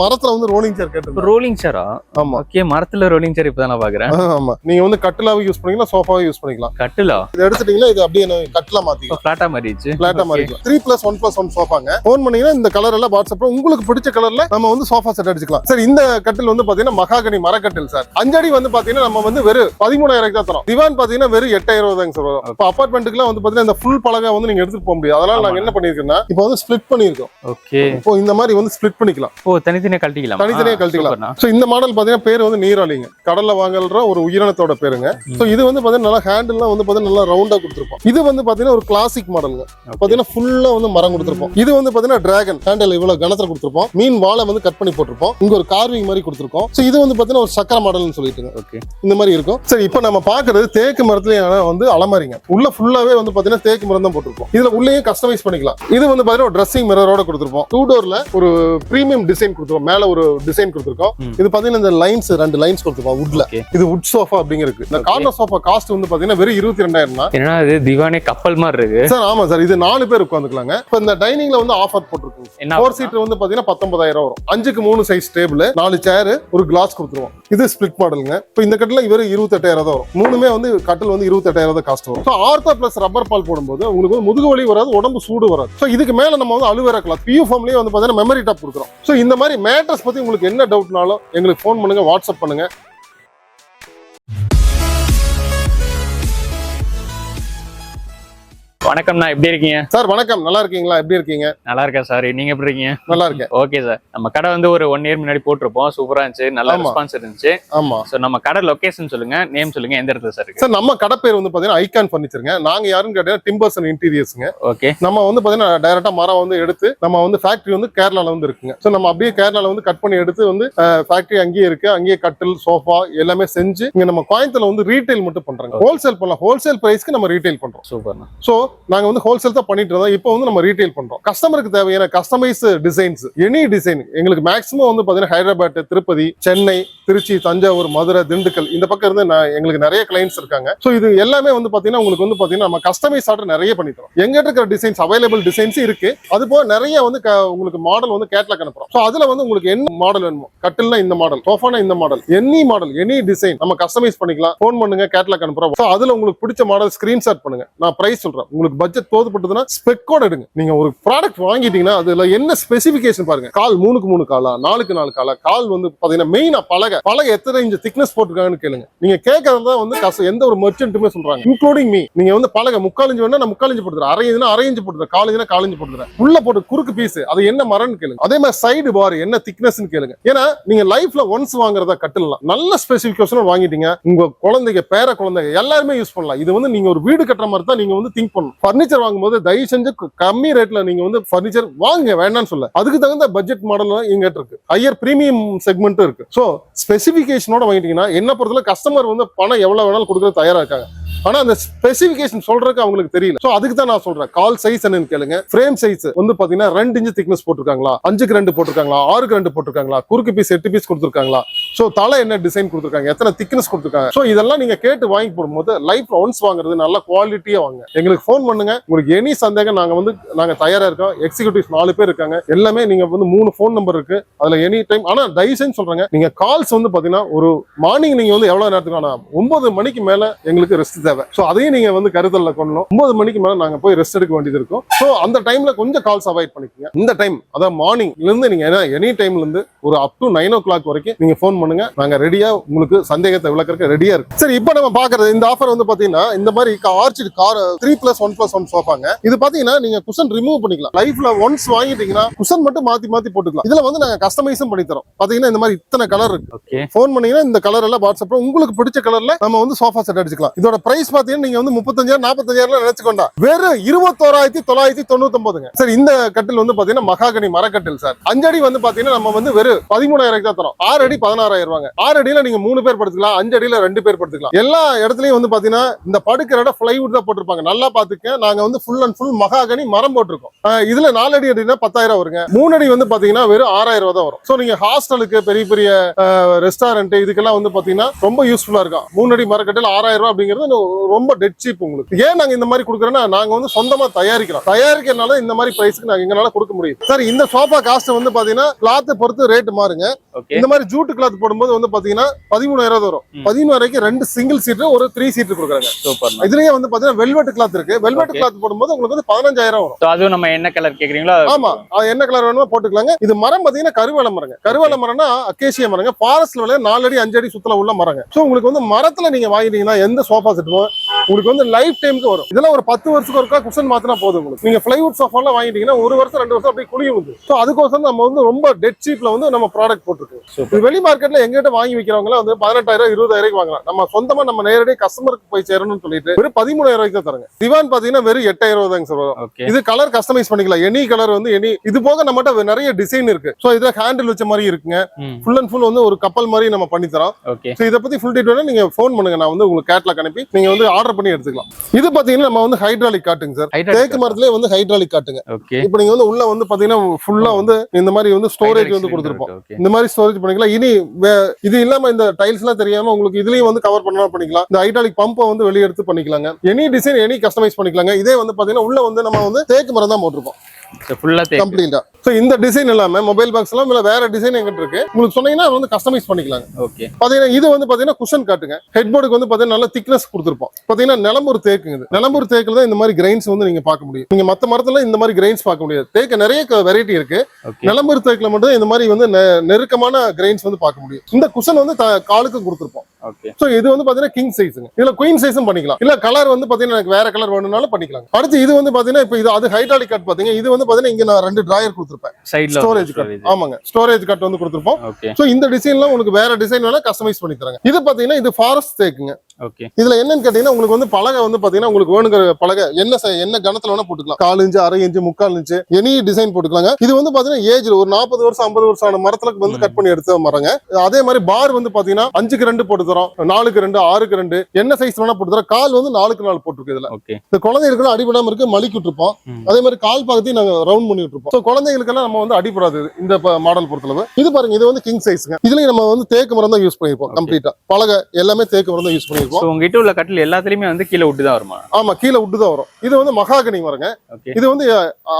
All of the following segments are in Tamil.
மரத்துல வந்து ரோலிங் சேர் கேட்டு ரோலிங் சேரா ஆமா. ஓகே மரத்துல ரோலிங் சேர் இப்பதான் நான் பாக்குறேன். ஆமா. நீங்க வந்து கட்டிலாவும் யூஸ் பண்ணிக்கலாம் சோஃபாவும் யூஸ் பண்ணிக்கலாம். கட்டுலா? இது எடுத்துட்டீங்கன்னா இது அப்படியே கட்டிலா மாத்திக்கலாம். பிளாட்டா மாறிடுச்சு. பிளாட்டா மாறிக்கலாம். Three plus one plus one சோஃபாங்க phone பண்ணீங்கன்னா இந்த கலர் எல்லாம் வாட்ஸ்அப்ல உங்களுக்கு பிடிச்ச கலர்ல நம்ம வந்து சோஃபா செட் அடிச்சுக்கலாம். சார் இந்த கட்டில் வந்து பாத்தீங்கன்னா மகாகனி மரக்கட்டில் சார் அஞ்சடி வந்து பாத்தீங்கன்னா நம்ம வந்து வெறும் பதிமூணாயிரம் தான் தரோம். திவான் பாத்தீங்கன்னா வெறும் எட்டாயிரம் தாங்க சார் வரும் இப்போ அப்பார்ட்மெண்ட்டுக்குலாம் வந்து பாத்தீங்கன்னா இந்த ஃபுல் பலகை வந்து நீங்க எடுத்துட்டு போக முடியாது. அதனால நாங்க என்ன பண்ணிருக்கோம்னா இப்போ வந்து ஸ்பிளிட் பண்ணிருக்கோம் ஓகே இப்போ இந்த மாதிரி வந்து ஸ்பிளிட் பண்ணிக்கலாம். ஓ தனித்தனியா கழட்டிக்கலாம். தனித்தனியா கழட்டிக்கலாம். ஸோ இந்த மாடல் பாத்தீங்கன்னா பேர் வந்து நீராளிங்க. கடல்ல வாங்கல்ற ஒரு உயிரினத்தோட பேருங்க. ஸோ இது வந்து பாத்தீங்கன்னா நல்லா ஹேண்டில்லாம் வந்து பாத்தீங்கன்னா நல்லா ரவுண்டா கொடுத்துருப்போம். இது வந்து பாத்தீங்கன்னா ஒரு கிளாசிக் மாடலுங்க பாத்தீங்கன்னா ஃபுல்லா வந்து மரம் கொடுத்துருப்போம். இது வந்து பாத்தீங்கன்னா டிராகன் ஹேண்டில் இவ்வளவு கனத்துல கொடுத்துருப்போம். மீன் வாழை வந்து கட் பண்ணி போட்டிருப்போம். இங்க ஒரு கார்விங் மாதிரி கொடுத்துருக்கோம். ஸோ இது வந்து பாத்தீங்கன்னா ஒரு சக்கர மாடல்னு சொல்லிட்டுங்க. ஓகே இந்த மாதிரி இருக்கும். சரி இப்போ நம்ம பாக்குறது தேக்கு மரத்துல வந்து அலமாரிங்க. உள்ள ஃபுல்லாவே வந்து பாத்தீங்கன்னா தேக்கு மரம் தான் போட்டிருப்போம். இதுல உள்ளேயே கஸ்டமைஸ் பண்ணிக்கலாம். இது வந்து பாத்தீங்கன்னா ஒரு ட்ரெஸ்ஸிங் மிரரோட கொடுத்துருப்போம். டூ டோர்ல ஒரு பிரீமியம் டிசைன் கொடுத்துருக்கோம். மேல ஒரு டிசைன் கொடுத்துருக்கோம். இது பாத்தீங்கன்னா இந்த லைன்ஸ் ரெண்டு லைன்ஸ் கொடுத்துருப்போம் வுட்ல. இது வுட் சோஃபா அப்படிங்கிறது இந்த. கார்னர் சோஃபா காஸ்ட் வந்து பாத்தீங்கன்னா வெறும் இருபத்தி ரெண்டாயிரம் தான். என்னன்னா இது திவானே கப்பல் மாதிரி இருக்கு. சார் ஆமா சார் இது நாலு பேர் உட்காந்துக்கலாங்க இப்போ இந்த டைனிங்ல வந்து ஆஃபர் போட்டிருக்கோம். ஃபோர் சீட்டர் வந்து பாத்தீங்கன்னா பத்தொன்பதாயிரம் வரும். அஞ்சுக்கு மூணு சைஸ் டேபிள் நாலு சேர் ஒரு கிளாஸ் கொடுத்துருவோம். இது ஸ்பிளிட் மாடலுங்க இப்போ இந்த கட்டில் இவரு இருபத்தெட்டாயிரம் தான் வரும். மூணுமே வந்து கட்டில் வந்து இருபத்தெட்டாயிரம் தான் காஸ்ட் வரும். So ortho plus rubber ball போடும்போது உங்களுக்கு வந்து முதுகு வலி வராது உடம்பு சூடு வராது. ஸோ இதுக்கு மேல நம்ம வந்து அலுவேரா கிளாத் பியூ ஃபார்ம்லயே வந்து பாத்தீங்கன்னா மெமரி டாப் கொடுக்குறோம். ஸோ இந்த மாதிரி மேட்டர்ஸ் பத்தி உங்களுக்கு என்ன டவுட்னாலும் எங்களுக்கு ஃபோன் பண்ணுங்க வாட்ஸ்அப் பண்ணுங்க. வணக்கம்ண்ணா எப்படி இருக்கீங்க? சார் வணக்கம். நல்லா இருக்கீங்களா? எப்படி இருக்கீங்க? நல்லா இருக்கேன் சார். நீங்க எப்படி இருக்கீங்க? நல்லா இருக்கேன். Okay sir. நம்ம கடை வந்து ஒரு ஒன் இயர் முன்னாடி போட்டிருப்போம். சூப்பரா இருந்துச்சு. நல்ல. ரெஸ்பான்ஸ் இருந்துச்சு. ஆமா. சோ நம்ம கடை லொகேஷன் சொல்லுங்க. நேம் சொல்லுங்க. எந்த இடத்துல சார் சார் நம்ம கடை பேர் வந்து பாத்தீங்கன்னா ஐகான் ஃபர்னிச்சருங்க நாங்க யாருன்னு கேட்டீங்கன்னா டிம்பர்ஸ் அண்ட் இன்டீரியர்ஸ்ங்க ஓகே. நம்ம வந்து பாத்தீங்கன்னா டைரக்டா மரம் வந்து எடுத்து நம்ம வந்து ஃபேக்டரி வந்து கேரளால வந்து இருக்குங்க. ஸோ நம்ம அப்படியே கேரளால வந்து கட் பண்ணி எடுத்து வந்து ஃபேக்டரி அங்கேயே இருக்கு. அங்கேயே கட்டில் சோஃபா எல்லாமே செஞ்சு இங்க நம்ம கோயம்புத்தூர்ல வந்து ரீட்டைல் மட்டும் பண்றாங்க. ஹோல்சேல் பண்ணலாம். ஹோல்சேல் பிரைஸ்க்கு நம்ம ரீட்டைல் பண்றோம். சூப்பர்ண்ணா. ஸோ நாங்க வந்து ஹோல்சேல் தான் பண்ணிட்டு இருந்தோம். இப்போ வந்து நம்ம ரீட்டைல் பண்றோம். கஸ்டமருக்கு தேவையான கஸ்டமைஸ் டிசைன்ஸ் எனி டிசைன் எங்களுக்கு மேக்ஸிமம் வந்து பாத்தீங்கன்னா ஹைதராபாத் திருப்பதி சென்னை திருச்சி தஞ்சாவூர் மதுரை திண்டுக்கல் இந்த பக்கம் இருந்து நான் எங்களுக்கு நிறைய கிளைண்ட்ஸ் இருக்காங்க. ஸோ இது எல்லாமே வந்து பார்த்தீங்கன்னா உங்களுக்கு வந்து பார்த்தீங்கன்னா நம்ம கஸ்டமைஸ் ஆர்டர் நிறைய பண்ணி தரோம். எங்கிட்ட இருக்கிற டிசைன்ஸ் அவைலபிள் டிசைன்ஸ் இருக்கு. அது போக நிறைய வந்து உங்களுக்கு மாடல் வந்து கேட்லாக் அனுப்புறோம். ஸோ அதில் வந்து உங்களுக்கு என்ன மாடல் வேணுமோ கட்டில்னா இந்த மாடல் சோஃபானா இந்த model any model any design நம்ம கஸ்டமைஸ் பண்ணிக்கலாம். ஃபோன் பண்ணுங்க கேட்லாக் அனுப்புறோம். ஸோ அதில் உங்களுக்கு பிடிச்ச மாடல் ஸ்கிரீன்ஷாட் பண்ணுங்க. நான் ப்ரைஸ் சொல்றேன். உங்களுக்கு பட்ஜெட் தோதுப்பட்டதுன்னா ஸ்பெக்கோட எடுங்க. நீங்க ஒரு ப்ராடக்ட் வாங்கிட்டீங்கன்னா அதுல என்ன ஸ்பெசிபிகேஷன் பாருங்க. கால் மூணுக்கு மூணு காலா நாலுக்கு நாலு காலா கால் வந்து பாத்தீங்கன்னா மெயினா பலகை. பலகை எத்தனை இஞ்சு திக்னஸ் போட்டிருக்காங்கன்னு கேளுங்க. நீங்க கேட்கறது தான் வந்து கச எந்த ஒரு மெர்ச்சன்ட்டுமே சொல்றாங்க. இன்க்ளூடிங் மீ நீங்க வந்து பலகை முக்கால் இஞ்சு வேணா நான் முக்கால் இஞ்சு போட்டுறேன் அரை இதுனா அரை இஞ்சு போட்டுறேன் கால் காலேஜ் போட்டுறேன் உள்ள போட்டு குறுக்கு பீஸ் அது என்ன மரம்னு கேளுங்க. அதே மாதிரி சைடு பார் என்ன திக்னஸ் கேளுங்க. ஏன்னா நீங்க லைஃப்ல ஒன்ஸ் வாங்குறதா கட்டலாம். நல்ல ஸ்பெசிபிகேஷன் வாங்கிட்டீங்க. உங்க குழந்தைங்க பேர குழந்தைங்க எல்லாருமே யூஸ் பண்ணலாம். இது வந்து நீங்க ஒரு வீடு கட்டுற மாதிரி தான் நீங்க வந்து திங்க் பண்ணணும். ஃபர்னிச்சர் வாங்கும்போது தயவு செஞ்சு கம்மி ரேட்ல நீங்க வந்து ஃபர்னிச்சர் வாங்குங்க வேண்டாம்னு சொல்ல. அதுக்கு தகுந்த பட்ஜெட் மாடல் எங்கிட்ட இருக்கு. ஹையர் பிரீமியம் செக்மெண்ட்டும் இருக்கு. ஸோ ஸ்பெசிபிகேஷனோட வாங்கிட்டீங்கன்னா என்ன பொறுத்தல கஸ்டமர் வந்து பணம் எவ்வளவு வேணாலும் கொடுக்குறது தயாரா இருக்காங்க. ஆனா அந்த ஸ்பெசிபிகேஷன் சொல்றதுக்கு அவங்களுக்கு தெரியல. சோ அதுக்கு தான் நான் சொல்றேன். கால் சைஸ் என்னன்னு கேளுங்க. ஃப்ரேம் சைஸ் வந்து பாத்தீங்கன்னா ரெண்டு இன்ச் திக்னஸ் போட்டிருக்காங்களா? அஞ்சுக்கு ரெண்டு போட்டிருக்காங்களா? ஆறுக்கு ரெண்டு போட்டிருக்காங்களா? குறுக்கு பீஸ் எட்டு பீஸ் கொடுத்துருக்காங்களா? சோ தலை என்ன டிசைன் கொடுத்துருக்காங்க? எத்தனை திக்னஸ் கொடுத்துருக்காங்க? சோ இதெல்லாம் நீங்க கேட்டு வாங்கி போடும்போது லைஃப்ல ஒன்ஸ் வாங்குறது நல்ல குவாலிட்டியா வாங்க. எங்களுக்கு ஃபோன் பண்ணுங்க. உங்களுக்கு எனி சந்தேகம் நாங்க வந்து நாங்க தயாரா இருக்கோம். எக்ஸிகூட்டிவ்ஸ் நாலு பேர் இருக்காங்க. எல்லாமே நீங்க வந்து மூணு ஃபோன் நம்பர் இருக்கு. அதுல எனி டைம் ஆனா தயவுசெய்து சொல்றேங்க. நீங்க கால்ஸ் வந்து பாத்தீங்கன்னா ஒரு மார்னிங் நீங்க வந்து எவ்வளவு நேரத்துக்கு ஆனா ஒன்பது மணிக்கு மேல எங்களுக்கு ரெஸ்ட் தேவை. சோ அதையும் நீங்க வந்து கருதல்ல கொள்ளணும். ஒன்பது மணிக்கு மேல நாங்க போய் ரெஸ்ட் எடுக்க வேண்டியது இருக்கும். சோ அந்த டைம்ல கொஞ்சம் கால்ஸ் அவாய்ட் பண்ணிக்கோங்க. இந்த டைம் அதாவது மார்னிங்ல இருந்து நீங்க எனி டைம்ல இருந்து ஒரு up to nine o'clock வரைக்கும் நீங்க ஃபோன் பண்ணுங்க. நாங்க ரெடியா உங்களுக்கு சந்தேகத்தை விளக்கறதுக்கு ரெடியா இருக்கு சரி இப்போ நம்ம பாக்குறது இந்த ஆஃபர் வந்து பாத்தீங்கன்னா இந்த மாதிரி arch car three plus one plus one சோஃபாங்க இது பாத்தீங்கன்னா நீங்க குஷன் ரிமூவ் பண்ணிக்கலாம். லைஃப்ல ஒன்ஸ் வாங்கிட்டீங்கன்னா குஷன் மட்டும் மாத்தி மாத்தி போட்டுக்கலாம். இதுல வந்து நாங்க கஸ்டமைஸும் பண்ணி தரோம். பாத்தீங்கன்னா இந்த மாதிரி இத்தனை கலர் இருக்கு. ஃபோன் பண்ணீங்கன்னா இந்த கலர் எல்லாம் வாட்ஸ்அப்ல உங்களுக்கு பிடிச்ச கலர்ல நம்ம வந்து சோஃபா செட் அடிச்சுக்கலாம். இதோட பிரைஸ் பாத்தீங்கன்னா நீங்க வந்து முப்பத்தஞ்சாயிரம் நாற்பத்தஞ்சாயிரம் நினைச்சுக்கொண்டா வெறும் இருபத்தோராயிரத்தி தொள்ளாயிரத்தி தொண்ணூத்தி சார் இந்த கட்டில் வந்து பாத்தீங்கன்னா மகாகனி மரக்கட்டில் சார். அஞ்சடி வந்து பாத்தீங்கன்னா நம்ம வந்து வெறும் பதிமூணாயிரம் தான் தரோம். ஆறு அடி பதினாறாயிரம் ரூபாங்க ஆறு அடியில நீங்க மூணு பேர் படுத்துக்கலாம் அஞ்சு அடியில ரெண்டு பேர் படுத்துக்கலாம். எல்லா இடத்துலயும் வந்து பாத்தீங்கன்னா இந்த படுக்கிற இடம் பிளைவுட் தான் போட்டிருப்பாங்க. நல்லா பாத்துக்க நாங்க வந்து ஃபுல் அண்ட் ஃபுல் மகாகனி மரம் போட்டிருக்கோம். இதுல நாலு அடி அடினா பத்தாயிரம் வருங்க. மூணு அடி வந்து பாத்தீங்கன்னா வெறும் ஆறாயிரம் ரூபா தான் வரும். சோ நீங்க ஹாஸ்டலுக்கு பெரிய பெரிய ரெஸ்டாரண்ட் இதுக்கெல்லாம் வந்து பாத்தீங்கன்னா ரொம்ப யூஸ்ஃபுல்லா இருக்கும். மூணு அடி மரக்கட்டில் ஆறாயிரம் ரூபா அப்படிங்கிறது ரொம்ப டெட் சீப் உங்களுக்கு. ஏன் நாங்க இந்த மாதிரி கொடுக்குறோம்னா நாங்க வந்து சொந்தமா தயாரிக்கிறோம். தயாரிக்கிறதுனால இந்த மாதிரி பிரைஸ்க்கு நாங்க எங்களால கொடுக்க முடியும். சார் இந்த சோஃபா காஸ்ட் வந்து பாத்தீங்கன்னா கிளாத் பொறுத்து ரேட் மாறுங்க. இந்த மாதிரி ஜூட்டு கிளாத் போடும்போது வந்து பாத்தீங்கன்னா பதிமூணாயிரம் வரும். ம். பதிமூணாயிரக்கு ரெண்டு சிங்கிள் சீட்டு ஒரு த்ரீ சீட்டு கொடுக்குறாங்க. சூப்பர் இதுலயே வந்து பாத்தீங்கன்னா வெல்வெட் கிளாத் இருக்கு. வெல்வெட். கிளாத் போடும்போது உங்களுக்கு வந்து பதினஞ்சாயிரம் வரும். அதுவும் நம்ம என்ன கலர் கேக்குறீங்களோ ஆமா. என்ன கலர் வேணுமோ போட்டுக்கலாங்க. இது மரம் பாத்தீங்கன்னா கருவேல மரங்க. கருவேல மரம்னா அக்கேசிய மரங்க. ஃபாரஸ்ட்ல விளைய நாலு அடி அஞ்சு அடி சுத்தல உள்ள மரங்க. சோ உங்களுக்கு வந்து மரத்துல நீங்க வாங்கிட்டீங்கன்னா எந்த சோஃபா செட்டுமோ உங்களுக்கு வந்து லைஃப் டைமுக்கு வரும். இதெல்லாம் ஒரு பத்து வருஷத்துக்கு ஒருக்கா குஷன் மாத்தினா போதும் உங்களுக்கு. நீங்க பிளைவுட் சோஃபாலாம் வாங்கிட்டீங்கன்னா ஒரு வருஷம் ரெண்டு வருஷம் அப்படியே குளியும் வந்து ஸோ அதுக்கோசரம் நம்ம வந்து ரொம்ப டெட் சீப்ல வந்து நம்ம ப்ராடக்ட் போட்டுருக்கோம். இது வெளி மார்க்கெட்ல எங்கிட்ட வாங்கி விற்கிறவங்க வந்து பதினெட்டாயிரம் இருபதாயிரம் வாங்கலாம். நம்ம சொந்தமா நம்ம நேரடியாக கஸ்டமருக்கு போய் சேரணும்னு சொல்லிட்டு வெறும் பதிமூணாயிரம் ரூபாய்க்கு தரங்க திவான் பாத்தீங்கன்னா வெறும் எட்டாயிரம் ரூபாய் தாங்க சார் வரும் இது கலர் கஸ்டமைஸ் பண்ணிக்கலாம். எனி கலர் வந்து எனி இது போக நம்மகிட்ட நிறைய டிசைன் இருக்கு. சோ இதுல ஹேண்டில் வச்ச மாதிரி இருக்குங்க. ஃபுல் அண்ட் ஃபுல் வந்து ஒரு கப்பல் மாதிரி நம்ம பண்ணி தரோம் சோ இதை பத்தி ஃபுல் டீட்டெயில் நீங்க ஃபோன் பண்ணுங்க. நான் வந்து உங்களுக்கு கேட்லாக் அனுப்பி நீங்க வந்து ஆர்டர் பண்ணி எடுத்துக்கலாம். இது பாத்தீங்கன்னா நம்ம வந்து ஹைட்ராலிக் காட்டுங்க சார் தேக்கு மரத்திலே வந்து ஹைட்ராலிக் காட்டுங்க. இப்போ நீங்க வந்து உள்ள வந்து பாத்தீங்கன்னா ஃபுல்லா வந்து இந்த மாதிரி வந்து ஸ்டோரேஜ் வந்து கொடுத்துருப்போம். இந்த மாதிரி ஸ்டோரேஜ் பண்ணிக்கலாம். இனி இது இல்லாம இந்த டைல்ஸ் எல்லாம் தெரியாம உங்களுக்கு இதுலயும் வந்து கவர் பண்ணலாம் பண்ணிக்கலாம். இந்த ஹைட்ராலிக் பம்பை வந்து வெளிய எடுத்து பண்ணிக்கலாங்க. எனி டிசைன் எனி கஸ்டமைஸ் பண்ணிக்கலாங்க. இதே வந்து பாத்தீங்கன்னா உள்ள வந்து நம்ம வந்து தேக்கு மரம் தான் போட்டிருப்போம் இந்த டிசைன் இல்லாம மொபைல் பாக்ஸ் எல்லாம் இல்ல வேற டிசைன் எங்கிட்ட இருக்கு. உங்களுக்கு சொன்னீங்கன்னா வந்து கஸ்டமைஸ் பண்ணிக்கலாங்க. ஓகே பாத்தீங்கன்னா இது வந்து பாத்தீங்கன்னா குஷன் காட்டுங்க. ஹெட் போர்டுக்கு வந்து பாத்தீங்கன்னா நல்ல திக்னஸ் கொடுத்துருப்போம். பாத்தீங்கன்னா நிலம்பூர் தேக்குங்க நிலம்பூர் தேக்குல தான் இந்த மாதிரி கிரைன்ஸ் வந்து நீங்க பார்க்க முடியும். நீங்க மத்த மரத்துல இந்த மாதிரி கிரைன்ஸ் பார்க்க முடியாது. தேக்கு நிறைய வெரைட்டி இருக்கு. நிலம்பூர் தேக்குல மட்டும் இந்த மாதிரி வந்து நெருக்கமான கிரைன்ஸ் வந்து பார்க்க முடியும். இந்த குஷன் வந்து காலுக்கு கொடுத்துருப்போம். இது வந்து பாத்தீங்கன்னா கிங் சைஸுங்க இதுல குயின் சைஸும் பண்ணிக்கலாம். இல்ல கலர் வந்து பாத்தீங்கன்னா எனக்கு வேற கலர் வேணும்னாலும் பண்ணிக்கலாம் அடுத்து இது வந்து பாத்தீங்கன்னா இப்போ இது அது ஹைட்ராலிக் கட் பாத்தீங்க. இது வந்து பாத்தீங்கன்னா இங்க நான் ரெண்டு டிராயர் கொடுத்துருப்பேன். ஸ்டோரேஜ் கட் ஆமாங்க. ஸ்டோரேஜ் கட் வந்து கொடுத்துருப்போம். சோ இந்த டிசைன்லாம் உங்களுக்கு வேற டிசைன் வேணா கஸ்டமைஸ் பண்ணி தராங்க. இது பாத்தீங்கன்னா இது ஃபாரஸ்ட் தேக்குங்க இதுல என்னன்னு கேட்டீங்கன்னா உங்களுக்கு வந்து பலகை வந்து பாத்தீங்கன்னா உங்களுக்கு வேணுங்கிற பலகை என்ன என்ன கணத்துல வேணா போட்டுக்கலாம். கால் இன்ச்சு அரை இன்ச்சு முக்கால் இன்ச்சு எனி டிசைன் போட்டுக்கலாங்க. இது வந்து பாத்தீங்கன்னா ஏஜ் ஒரு நாற்பது வருஷம் ஐம்பது வருஷம் ஆன மரத்துல வந்து கட் பண்ணி எடுத்த மரங்க. அதே மாதிரி பார் வந்து பாத்தீங்கன்னா அஞ்சுக்கு ரெண்டு போட்டு தரோம் நாலுக்கு ரெண்டு ஆறுக்கு ரெண்டு என்ன சைஸ் வேணா போட்டு தரோம். கால் வந்து நாலுக்கு நாலு போட்டுருக்கு இதுல. இந்த குழந்தைகளுக்கு அடிபடாம இருக்கு மலிக்கு விட்டுருப்போம். அதே மாதிரி கால் பாகத்தையும் நாங்க ரவுண்ட் பண்ணி விட்டுருப்போம் குழந்தைகளுக்கெல்லாம் நம்ம வந்து அடிபடாது இந்த மாடல் பொறுத்தளவு. இது பாருங்க இது வந்து கிங் சைஸ்ங்க இதுலயும் நம்ம வந்து தேக்கு மரம் தான் யூஸ் பண்ணிருப்போம். கம்ப்ளீட்டா பலகை எல்லாமே தேக்கு மரம் தான் யூஸ் பண்ணிருப்போம் ஸோ உங்ககிட்ட உள்ள கட்டில் எல்லாத்துலயுமே வந்து கீழே விட்டு தான் வருமா? ஆமா கீழே விட்டு தான் வரும். இது வந்து மகாகனி மரங்க ஓகே இது வந்து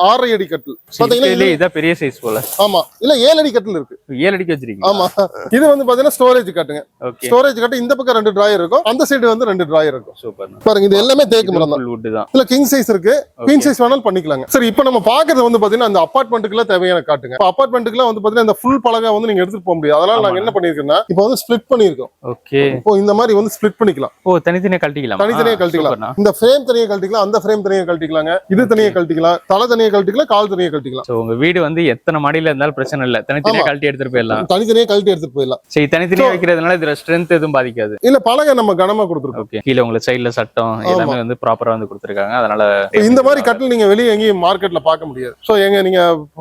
ஆறரை அடி கட்டில். பாத்தீங்கன்னா இதான் பெரிய சைஸ் போல. ஆமா இல்ல ஏழு அடி கட்டில் இருக்கு. ஏழு அடிக்க வச்சிருக்கீங்க ஆமா. இது வந்து பாத்தீங்கன்னா ஸ்டோரேஜ் கட்டுங்க. ஸ்டோரேஜ் கட்டு இந்த பக்கம் ரெண்டு டிராயர் இருக்கும். அந்த சைடு வந்து ரெண்டு டிராயர் இருக்கும். சூப்பர் பாருங்க இது எல்லாமே தேக்கு மரம் தான். வுட் தான். இல்ல கிங் சைஸ் இருக்கு. குயின் சைஸ் வேணாலும் பண்ணிக்கலாங்க. சரி இப்போ நம்ம பாக்குறது வந்து பாத்தீங்கன்னா அந்த அபார்ட்மெண்ட்டுக்குலாம் தேவையான காட்டுங்க. இப்போ அபார்ட்மெண்ட்டுக்குலாம் வந்து பாத்தீங்கன்னா இந்த ஃபுல் பலகை வந்து நீங்க எடுத்துட்டு போக முடியாது. அதனால நாங்க. என்ன பண்ணிருக்கோம்னா இப்போ வந்து ஸ்ப்ளிட் பண்ணிருக்கோம் ஓகே இப்போ இந்த மாதிரி வந்து ஸ்ப்ளிட் பண்ணிக்கலாம். ஓ தனித்தனியா கழட்டிக்கலாம்? தனித்தனியா கழட்டிக்கலாம். இந்த ஃப்ரேம் தனியா கழட்டிக்கலாம் அந்த ஃப்ரேம் தனியா கழட்டிக்கலாங்க. இது தனியா கழட்டிக்கலாம் தலை தனியா கழட்டிக்கலாம் கால் தனியா கழட்டிக்கலாம். உங்க வீடு வந்து எத்தனை மாடியில இருந்தாலும் பிரச்சனை இல்ல. தனித்தனியா. கழட்டி எடுத்துட்டு போயிடலாம். தனித்தனியா கழட்டி எடுத்துட்டு போயிடலாம். சரி தனித்தனியா வைக்கிறதுனால இதுல ஸ்ட்ரென்த் எதுவும் பாதிக்காது. இல்ல பலகை நம்ம கனமா கொடுத்துருக்கோம். ஓகே கீழே உங்களுக்கு சைடுல சட்டம் எல்லாமே வந்து ப்ராப்பரா வந்து கொடுத்துருக்காங்க. அதனால இந்த மாதிரி கட்டில் நீங்க வெளியே எங்கேயும் மார்க்கெட்ல பார்க்க முடியாது. சோ எங்க நீங்க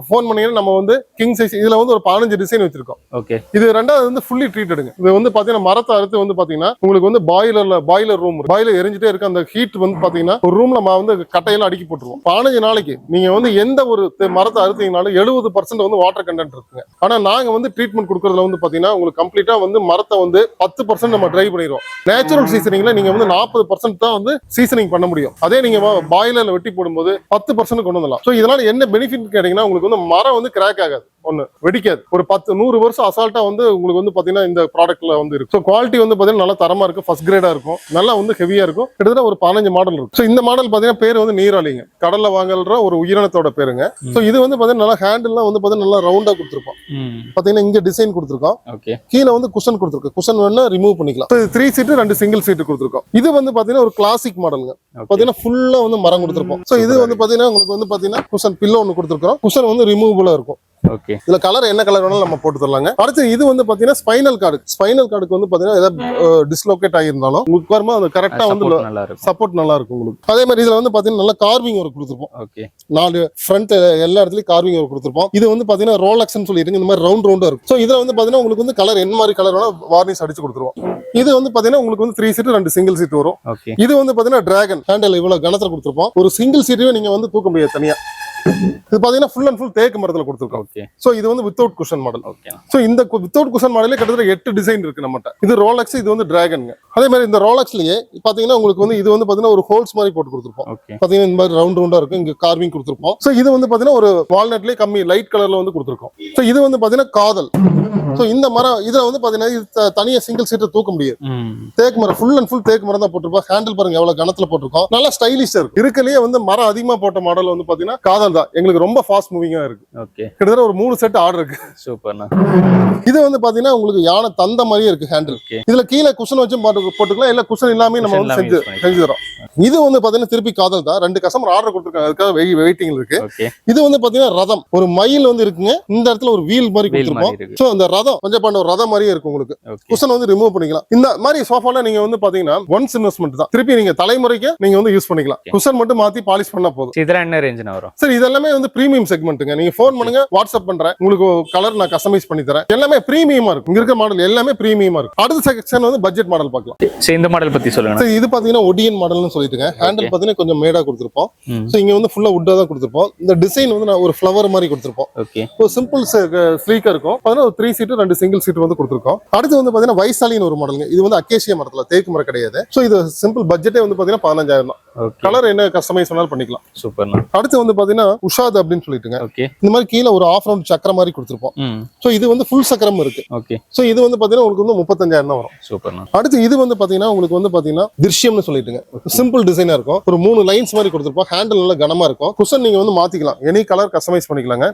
ஃபோன் பண்ணீங்கன்னா நம்ம வந்து கிங் சைஸ் இதுல வந்து ஒரு பதினஞ்சு டிசைன் வச்சிருக்கோம். ஓகே இது இது ரெண்டாவது வந்து ஃபுல்லி ட்ரீட்டடுங்க இது வந்து பாத்தீங்கன்னா மரத்தை அறுத்து வந்து பாத்தீங்கன்னா உங்களுக்கு வந்து பாய்லர்ல பாய்லர் ரூம் பாய்லர் எரிஞ்சிட்டே இருக்க அந்த ஹீட் வந்து பாத்தீங்கன்னா ஒரு ரூம்ல வந்து கட்டையெல்லாம் அடுக்கி போட்டுருவோம். பதினஞ்சு நாளைக்கு நீங்க வந்து எந்த ஒரு மரத்தை அறுத்தீங்கனாலும் எழுபது பர்சன்ட் வந்து வாட்டர் கண்டென்ட் இருக்குங்க. ஆனா நாங்க வந்து ட்ரீட்மெண்ட் கொடுக்கறதுல வந்து பாத்தீங்கன்னா உங்களுக்கு கம்ப்ளீட்டா வந்து மரத்தை வந்து பத்து பர்சன்ட் நம்ம ட்ரை பண்ணிடுவோம். நேச்சுரல் சீசனிங்ல நீங்க வந்து நாற்பது பர்சன்ட் தான் வந்து சீசனிங் பண்ண முடியும். அதே நீங்க பாய்லர்ல வெட்டி போடும்போது பத்து பர்சன்ட் கொண்டு வந்துடலாம் ஸோ இதனால என்ன பெனிஃபிட் கேட்டீங்கன்னா உங்களுக்கு வந்து மரம் வந்து கிராக் ஆகாது. ஒண்ணு. வெடிக்காது. ஒரு பத்து நூறு வருஷம் அசால்ட்டா வந்து உங்களுக்கு வந்து பாத்தீங்கன்னா இந்த ப்ராடக்ட்ல வந்து இருக்கு. ஸோ குவாலிட்டி வந்து பாத்தீங்கன்னா நல்லா தரமா இருக்கும். ஃபர்ஸ்ட் கிரேடா இருக்கும். நல்லா வந்து ஹெவியா இருக்கும். கிட்டத்தட்ட ஒரு பதினஞ்சு மாடல் இருக்கும் ஸோ இந்த மாடல் பாத்தீங்கன்னா பேர் வந்து நீராளிங்க. கடல்ல வாங்கல்ற ஒரு உயிரினத்தோட பேருங்க. ஸோ இது வந்து பாத்தீங்கன்னா நல்லா ஹேண்டில்லாம் வந்து பாத்தீங்கன்னா நல்லா ரவுண்டா கொடுத்துருப்போம் ம். பாத்தீங்கன்னா இங்க டிசைன் கொடுத்துருக்கோம். ஓகே கீழே வந்து குஷன் கொடுத்துருக்கு குஷன் வேணா ரிமூவ் பண்ணிக்கலாம். த்ரீ சீட்டு ரெண்டு சிங்கிள் சீட்டு கொடுத்துருக்கோம். இது வந்து பாத்தீங்கன்னா ஒரு கிளாசிக் மாடலுங்க பாத்தீங்கன்னா ஃபுல்லா வந்து மரம் கொடுத்துருப்போம். ஸோ இது வந்து பாத்தீங்கன்னா உங்களுக்கு வந்து பாத்தீங்கன்னா குஷன் பில்லோ ஒன்று கொடுத்துருக்கோம் குஷன் வந்து ரிமூவபுளா இருக்கும். ஓகே இதுல கலர் என்ன கலர் வேணாலும் நம்ம போட்டு தரலாங்க. அடுத்து இது வந்து பாத்தீங்கன்னா ஸ்பைனல் கார்டு ஸ்பைனல் கார்டுக்கு வந்து பாத்தீங்கன்னா ஏதாவது டிஸ்லோகேட் ஆகியிருந்தாலும் உங்களுக்கு அது கரெக்டா வந்து Support நல்லா இருக்கும். சப்போர்ட் நல்லா இருக்கும் உங்களுக்கு. அதே மாதிரி இதுல வந்து பாத்தீங்கன்னா நல்லா கார்விங் ஒர்க் கொடுத்துருப்போம். ஓகே நாலு ஃப்ரண்ட் எல்லா இடத்துலயும் கார்விங் ஒர்க் கொடுத்துருப்போம். இது வந்து பாத்தீங்கன்னா ரோலக்ஸ்னு சொல்லிட்டு இந்த மாதிரி ரவுண்ட் ரவுண்டா இருக்கும். ஸோ இதுல வந்து பாத்தீங்கன்னா உங்களுக்கு வந்து கலர் என்ன மாதிரி கலர் வேணா வார்னிஷ் அடிச்சு கொடுத்துருவோம். இது வந்து பாத்தீங்கன்னா உங்களுக்கு வந்து த்ரீ சீட் ரெண்டு சிங்கிள் சீட் வரும். ஓகே இது வந்து பாத்தீங்கன்னா டிராகன் ஹேண்டில் இவ்வளவு கனத்துல கொடுத்துருப்போம். ஒரு சிங்கிள் சீட்டையும் நீங்க வந்து தூக்க முடியாது தனியா. இது பாத்தீங்கன்னா ஃபுல் அண்ட் ஃபுல் தேக்கு மரத்துல கொடுத்துருக்கோம். ஓகே ஸோ இது வந்து without cushion model okay so இந்த வித்தவுட் குஷன் மாடலே கிட்டத்தட்ட எட்டு டிசைன் இருக்கு நம்மகிட்ட. இது ரோலக்ஸ் இது வந்து டிராகனுங்க அதே மாதிரி இந்த ரோலக்ஸ்லயே பாத்தீங்கன்னா உங்களுக்கு வந்து இது வந்து பாத்தீங்கன்னா ஒரு ஹோல்ஸ் மாதிரி போட்டு கொடுத்துருப்போம். பாத்தீங்கன்னா இந்த மாதிரி ரவுண்ட் ரவுண்டா இருக்கும். இங்க கார்விங் கொடுத்துருப்போம். ஸோ இது வந்து பாத்தீங்கன்னா ஒரு வால்நட்லயே கம்மி லைட் கலர்ல வந்து கொடுத்துருக்கோம். ஸோ இது வந்து பாத்தீங்கன்னா காதல். ஸோ இந்த மரம் இதுல வந்து பாத்தீங்கன்னா இது தனியா சிங்கிள் சீட்டை தூக்க முடியாது. தேக்கு மரம் ஃபுல் அண்ட் ஃபுல் தேக்கு மரம் தான் போட்டிருப்போம். ஹேண்டில் பாருங்க எவ்வளவு கனத்துல போட்டிருக்கோம். நல்லா ஸ்டைலிஷா இருக்கு. இருக்கலயே வந்து மரம் அதிகமா போட்ட மாடல் வந்து பாத்தீங்கன்னா காதல் தான் எங்களுக்கு ரொம்ப ஃபாஸ்ட் மூவிங்கா இருக்கு. ஓகே கிட்டத்தட்ட ஒரு மூணு செட் ஆர்டர் இருக்கு. சூப்பர்ண்ணா. இது வந்து பாத்தீங்கன்னா உங்களுக்கு யானை தந்த மாதிரியே இருக்கு ஹேண்டில் இதுல கீழே குஷன் வச்சு போட்டு- போட்டுக்கலாம். இல்ல குஷன் இல்லாம நம்ம வந்து செஞ்சு. செஞ்சு தரோம் இது வந்து பாத்தீங்கன்னா திருப்பி காதல் தான். ரெண்டு கஸ்டமர் ஆர்டர் கொடுத்துருக்காங்க. அதுக்காக வெயிட்டிங் இருக்கு. இது வந்து பாத்தீங்கன்னா ரதம். ஒரு மயில் வந்து இருக்குங்க. இந்த இடத்துல ஒரு வீல் மாதிரி கொடுத்துருப்போம். சோ அந்த ரதம் கொஞ்சம் பண்ண ஒரு ரதம் மாதிரியே இருக்கும் உங்களுக்கு. குஷன் வந்து ரிமூவ் பண்ணிக்கலாம். இந்த மாதிரி சோஃபால நீங்க வந்து பாத்தீங்கன்னா ஒன்ஸ் இன்வெஸ்ட்மெண்ட் தான். திருப்பி நீங்க தலைமுறைக்கு நீங்க வந்து யூஸ் பண்ணிக்கலாம். குஷன் மட்டும் மாத்தி பாலிஷ் பண்ணா போதும். இதெல்லாம் என்ன ரேஞ்சுண்ணா வரும்? சரி இதெல்லாமே வந்து பிரீமியம் செக்மெண்ட்டுங்க நீங்க ஃபோன் பண்ணுங்க வாட்ஸ்அப் பண்றேன். உங்களுக்கு கலர் நான் கஸ்டமைஸ் பண்ணி தரேன். எல்லாமே பிரீமியமா இருக்கும். இங்க இருக்க மாடல் எல்லாமே பிரீமியமா இருக்கும். அடுத்த செக்ஷன் வந்து பட்ஜெட் மாடல் பார்க்கலாம். இந்த மாடல் பத்தி சொல்லுங்கண்ணா. சரி இது பாத்தீங்கன்னா ஒடியன் மாடல்னு சொல்லிட்டுங்க. ஹேண்டில் பாத்தீங்கன்னா கொஞ்சம் மேடா கொடுத்துருப்போம். ஸோ இங்க வந்து ஃபுல்லா உட்டா தான் கொடுத்துருப்போம். இந்த டிசைன் வந்து நான் ஒரு ஃப்ளவர் மாதிரி கொடுத்துருப்போம். ஓகே ஒரு சிம்பிள் ஸ்லீக்கா இருக்கும். ஒரு த்ரீ சீட்டு ரெண்டு சிங்கிள் சீட் வந்து கொடுத்துருக்கோம். அடுத்து வந்து பாத்தீங்கன்னா வைசாலின்னு ஒரு மாடலுங்க இது வந்து அக்கேசியா மரத்துல தேக்கு மரம் கிடையாது. ஸோ இது சிம்பிள் பட்ஜெட்டே வந்து பாத்தீங்கன்னா பதினஞ்சாயிரம் தான். கலர் என்ன கஸ்டமைஸ் வேணாலும் பண்ணிக்கலாம். சூப்பர்ண்ணா அடுத்து வந்து பாத்தீங்கன்னா உஷாத் அப்படின்னு சொல்லிட்டுங்க. ஓகே இந்த மாதிரி கீழே ஒரு ஆஃப் ரவுண்ட் சக்கரம் மாதிரி கொடுத்துருப்போம். ஸோ இது வந்து ஃபுல் சக்கரம் இருக்கு. ஓகே ஸோ இது வந்து பாத்தீங்கன்னா உங்களுக்கு வந்து முப்பத்தஞ்சாயிரம் தான் வரும். சூப்பர்ண்ணா அடுத்து இது வந்து பாத்தீங்கன்னா உங்களுக்கு வந்து பாத்தீங்கன்னா திருஷ்யம்னு சொல்லிட்டுங்க. சிம்பிள் டிசைனா இருக்கும். ஒரு மூணு லைன்ஸ் மாதிரி கொடுத்துருப்போம். ஹேண்டில் நல்லா கனமா இருக்கும். குஷன் நீங்க வந்து மாத்திக்கலாம். எனி கலர் கஸ்டமைஸ் பண்ணிக்கலாங்க.